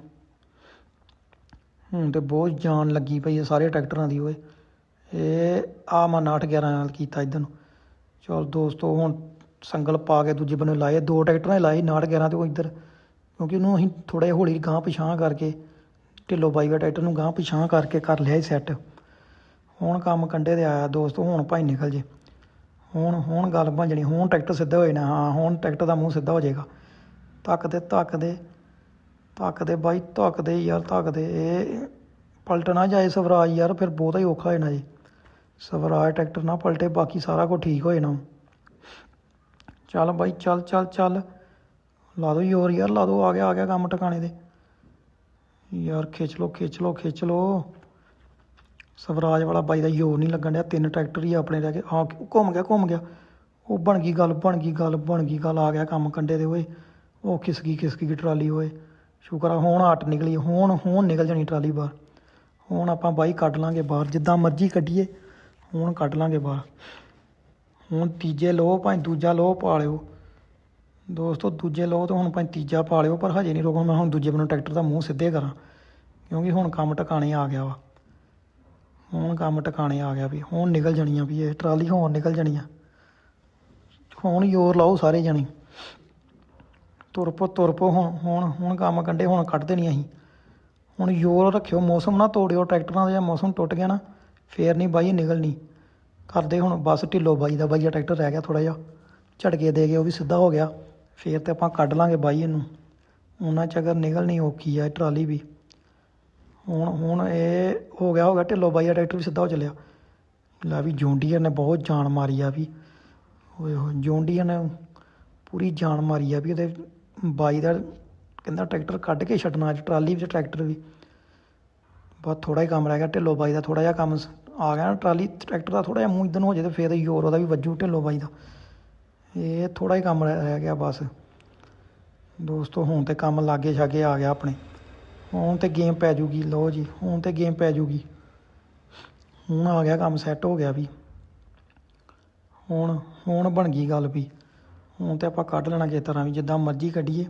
ਹੁਣ ਤੇ ਬਹੁਤ ਜਾਨ ਲੱਗੀ ਪਈ ਹੈ ਸਾਰੇ ਟਰੈਕਟਰਾਂ ਦੀ ਓਏ। ਇਹ ਆ ਮੈਂ 911 ਨਾਲ ਕੀਤਾ ਇਧਰ ਨੂੰ। ਚਲ ਦੋਸਤੋ, ਹੁਣ ਸੰਗਲ ਪਾ ਕੇ ਦੂਜੇ ਬੰਨੇ ਲਾਏ। ਦੋ ਟਰੈਕਟਰਾਂ ਹੀ ਲਾਏ 911 ਤੇ ਉਹ ਇੱਧਰ, ਕਿਉਂਕਿ ਉਹਨੂੰ ਅਸੀਂ ਥੋੜਾ ਜਿਹਾ ਹੌਲੀ ਗਾਂ ਪਿਛਾਂ ਕਰਕੇ, ਢਿੱਲੋ ਬਾਈ ਦਾ ਟਰੈਕਟਰ ਨੂੰ ਗਾਂ ਪਿਛਾਂ ਕਰਕੇ ਕਰ ਲਿਆ ਸੈੱਟ ਹੁਣ ਕੰਮ ਕੰਡੇ ਤੇ ਆਇਆ ਦੋਸਤੋ, ਹੁਣ ਭਾਈ ਨਿਕਲ ਜੇ। ਹੁਣ ਹੁਣ ਗੱਲ ਬਣ ਜਣੀ, ਹੁਣ ਟਰੈਕਟਰ ਸਿੱਧਾ ਹੋਏ ਨਾ ਹਾਂ, ਹੁਣ ਟਰੈਕਟਰ ਦਾ ਮੂੰਹ ਸਿੱਧਾ ਹੋ ਜਾਏਗਾ। ਧੱਕਦੇ ਧੱਕਦੇ ਧੱਕਦੇ ਬਾਈ ਧੱਕਦੇ ਯਾਰ ਧੱਕਦੇ ਇਹ ਪਲਟਣਾ ਜਾਏ ਸਵਰਾਜ ਯਾਰ, ਫਿਰ ਬਹੁਤਾ ਹੀ ਔਖਾ ਹੋ ਜਾਣਾ ਜੀ। ਸਵਰਾਜ ਟਰੈਕਟਰ ਨਾ ਪਲਟੇ, ਬਾਕੀ ਸਾਰਾ ਕੁਝ ਠੀਕ ਹੋ ਜਾਣਾ ਚੱਲ ਬਾਈ, ਚੱਲ ਚੱਲ ਚੱਲ। ਲਾ ਦੋ ਯੋਰ ਯਾਰ, ਲਾ ਦੋ, ਆ ਗਿਆ ਆ ਗਿਆ ਕੰਮ ਟਿਕਾਣੇ ਦੇ ਯਾਰ ਖਿੱਚ ਲੋ ਖਿੱਚ ਲੋ ਖਿੱਚ ਲੋ ਸਵਰਾਜ ਵਾਲਾ ਬਾਈ ਦਾ ਯੋਰ ਨਹੀਂ ਲੱਗਣ ਡਿਆ, ਤਿੰਨ ਟਰੈਕਟਰ ਹੀ ਆਪਣੇ ਰਹਿ ਗਏ। ਆ ਘੁੰਮ ਗਿਆ ਘੁੰਮ ਗਿਆ। ਉਹ ਬਣ ਗਈ ਗੱਲ, ਬਣ ਗਈ ਗੱਲ, ਬਣ ਗਈ ਗੱਲ, ਆ ਗਿਆ ਕੰਮ ਕੰਡੇ ਦੇ ਓਏ। ਉਹ ਖਿਸਕੀ ਖਿਸਕੀ ਟਰਾਲੀ ਓਏ। ਸ਼ੁਕਰ ਆ, ਹੁਣ ਆਟ ਨਿਕਲੀ, ਹੁਣ ਹੁਣ ਨਿਕਲ ਜਾਣੀ ਟਰਾਲੀ ਬਾਹਰ। ਹੁਣ ਆਪਾਂ ਬਾਈ ਕੱਢ ਲਾਂਗੇ ਬਾਹਰ, ਜਿੱਦਾਂ ਮਰਜ਼ੀ ਕੱਢੀਏ। ਹੁਣ ਕੱਢ ਲਾਂਗੇ ਬਾਹਰ। ਹੁਣ ਤੀਜੇ ਲੋ ਭਾਵੇਂ ਦੂਜਾ ਲੋ ਪਾ ਲਿਓ। ਦੋਸਤੋ, ਦੂਜੇ ਲੋ ਤੇ ਹੁਣ ਭਾਵੇਂ ਤੀਜਾ ਪਾ ਲਿਓ, ਪਰ ਹਜੇ ਨਹੀਂ ਰੋਕਣਾ। ਮੈਂ ਹੁਣ ਦੂਜੇ ਬੰਨੋਂ ਟਰੈਕਟਰ ਦਾ ਮੂੰਹ ਸਿੱਧੇ ਕਰਾਂ, ਕਿਉਂਕਿ ਹੁਣ ਕੰਮ ਟਿਕਾਣੇ ਆ ਗਿਆ ਵਾ। ਹੁਣ ਕੰਮ ਟਿਕਾਣੇ ਆ ਗਿਆ ਵੀ, ਹੁਣ ਨਿਕਲ ਜਾਣੀਆਂ ਵੀ ਇਹ ਟਰਾਲੀ, ਹੁਣ ਨਿਕਲ ਜਾਣੀ ਆ ਹੁਣ ਜ਼ੋਰ ਲਾਓ ਸਾਰੇ ਜਣੇ। ਤੁਰ ਪੋ ਤੁਰ ਪੋ, ਹੁਣ ਹੁਣ ਹੁਣ ਕੰਮ ਕੰਡੇ ਹੁਣ ਕੱਢ ਦੇਣੀ ਅਸੀਂ। ਹੁਣ ਜ਼ੋਰ ਰੱਖਿਓ, ਮੌਸਮ ਨਾ ਤੋੜਿਓ, ਟਰੈਕਟਰਾਂ ਦਾ ਜੇ ਮੌਸਮ ਟੁੱਟ ਗਿਆ ਨਾ ਫੇਰ ਨਹੀਂ ਬਾਈ ਨਿਕਲਣੀ ਕਰਦੇ ਹੁਣ ਬਸ ਢਿੱਲੋ ਬਾਈ ਦਾ ਬਾਈ ਦਾ ਟਰੈਕਟਰ ਰਹਿ ਗਿਆ ਥੋੜਾ ਜਿਹਾ। ਝਟਕੇ ਦੇ ਕੇ ਉਹ ਵੀ ਸਿੱਧਾ ਹੋ ਗਿਆ। ਫੇਰ ਤੇ ਆਪਾਂ ਕੱਢ ਲਾਂਗੇ ਬਾਈ ਇਹਨੂੰ। ਉਹਨਾਂ ਚ ਅਗਰ ਨਿਕਲਣੀ ਔਖੀ ਆ ਟਰਾਲੀ ਵੀ। ਹੁਣ ਹੁਣ ਇਹ ਹੋ ਗਿਆ ਹੋ ਗਿਆ ਢਿੱਲੋ ਬਾਈ ਦਾ ਟਰੈਕਟਰ ਵੀ ਸਿੱਧਾ ਹੋ ਚੱਲਿਆ। ਲਾ ਵੀ ਜੌਂਡੀਅਰ ਨੇ ਬਹੁਤ ਜਾਨ ਮਾਰੀ ਆ ਵੀ। ਓਏ ਹੋਏ, ਜੌਂਡੀਅਰ ਨੇ ਪੂਰੀ ਜਾਨ ਮਾਰੀ ਆ ਵੀ। ਉਹਦੇ ਬਾਈ ਦਾ ਕਹਿੰਦਾ ਟਰੈਕਟਰ ਕੱਢ ਕੇ ਛੱਡਣਾ ਅੱਜ, ਟਰਾਲੀ ਵਿੱਚ ਟਰੈਕਟਰ ਵੀ। ਬਸ ਥੋੜਾ ਹੀ ਕੰਮ ਰਹਿ ਗਿਆ, ਢਿੱਲੋ ਬਾਈ ਦਾ ਥੋੜਾ ਜਿਹਾ ਕੰਮ ਆ ਗਿਆ ਨਾ, ਟਰਾਲੀ, ਟਰੈਕਟਰ ਦਾ ਥੋੜਾ ਜਿਹਾ ਮੂੰਹ ਇਧਰ ਨੂੰ ਹੋ ਜਾਏ ਤੇ ਫੇਰ ਯੋਰ ਉਹਦਾ ਵੀ ਵੱਜੂ ਢਿੱਲੋ ਬਾਈ ਦਾ। ਇਹ ਥੋੜਾ ਹੀ ਕੰਮ ਰਹਿ ਗਿਆ ਬਸ। ਦੋਸਤੋ, ਹੁਣ ਤੇ ਕੰਮ ਲਾਗੇ ਛਾਗੇ ਆ ਗਿਆ ਆਪਣੇ। ਹੁਣ ਤੇ ਗੇਮ ਪੈ ਜੂਗੀ, ਲਓ ਜੀ, ਹੁਣ ਤੇ ਗੇਮ ਪੈ ਜੂਗੀ। ਹੁਣ ਆ ਗਿਆ ਕੰਮ ਸੈੱਟ ਹੋ ਗਿਆ ਵੀ। ਹੁਣ ਹੁਣ ਬਣ ਗਈ ਗੱਲ ਵੀ। ਹੁਣ ਤੇ ਆਪਾਂ ਕੱਢ ਲੈਣਾ ਕਿਸ ਤਰ੍ਹਾਂ ਵੀ, ਜਿੱਦਾਂ ਮਰਜ਼ੀ ਕੱਢੀਏ।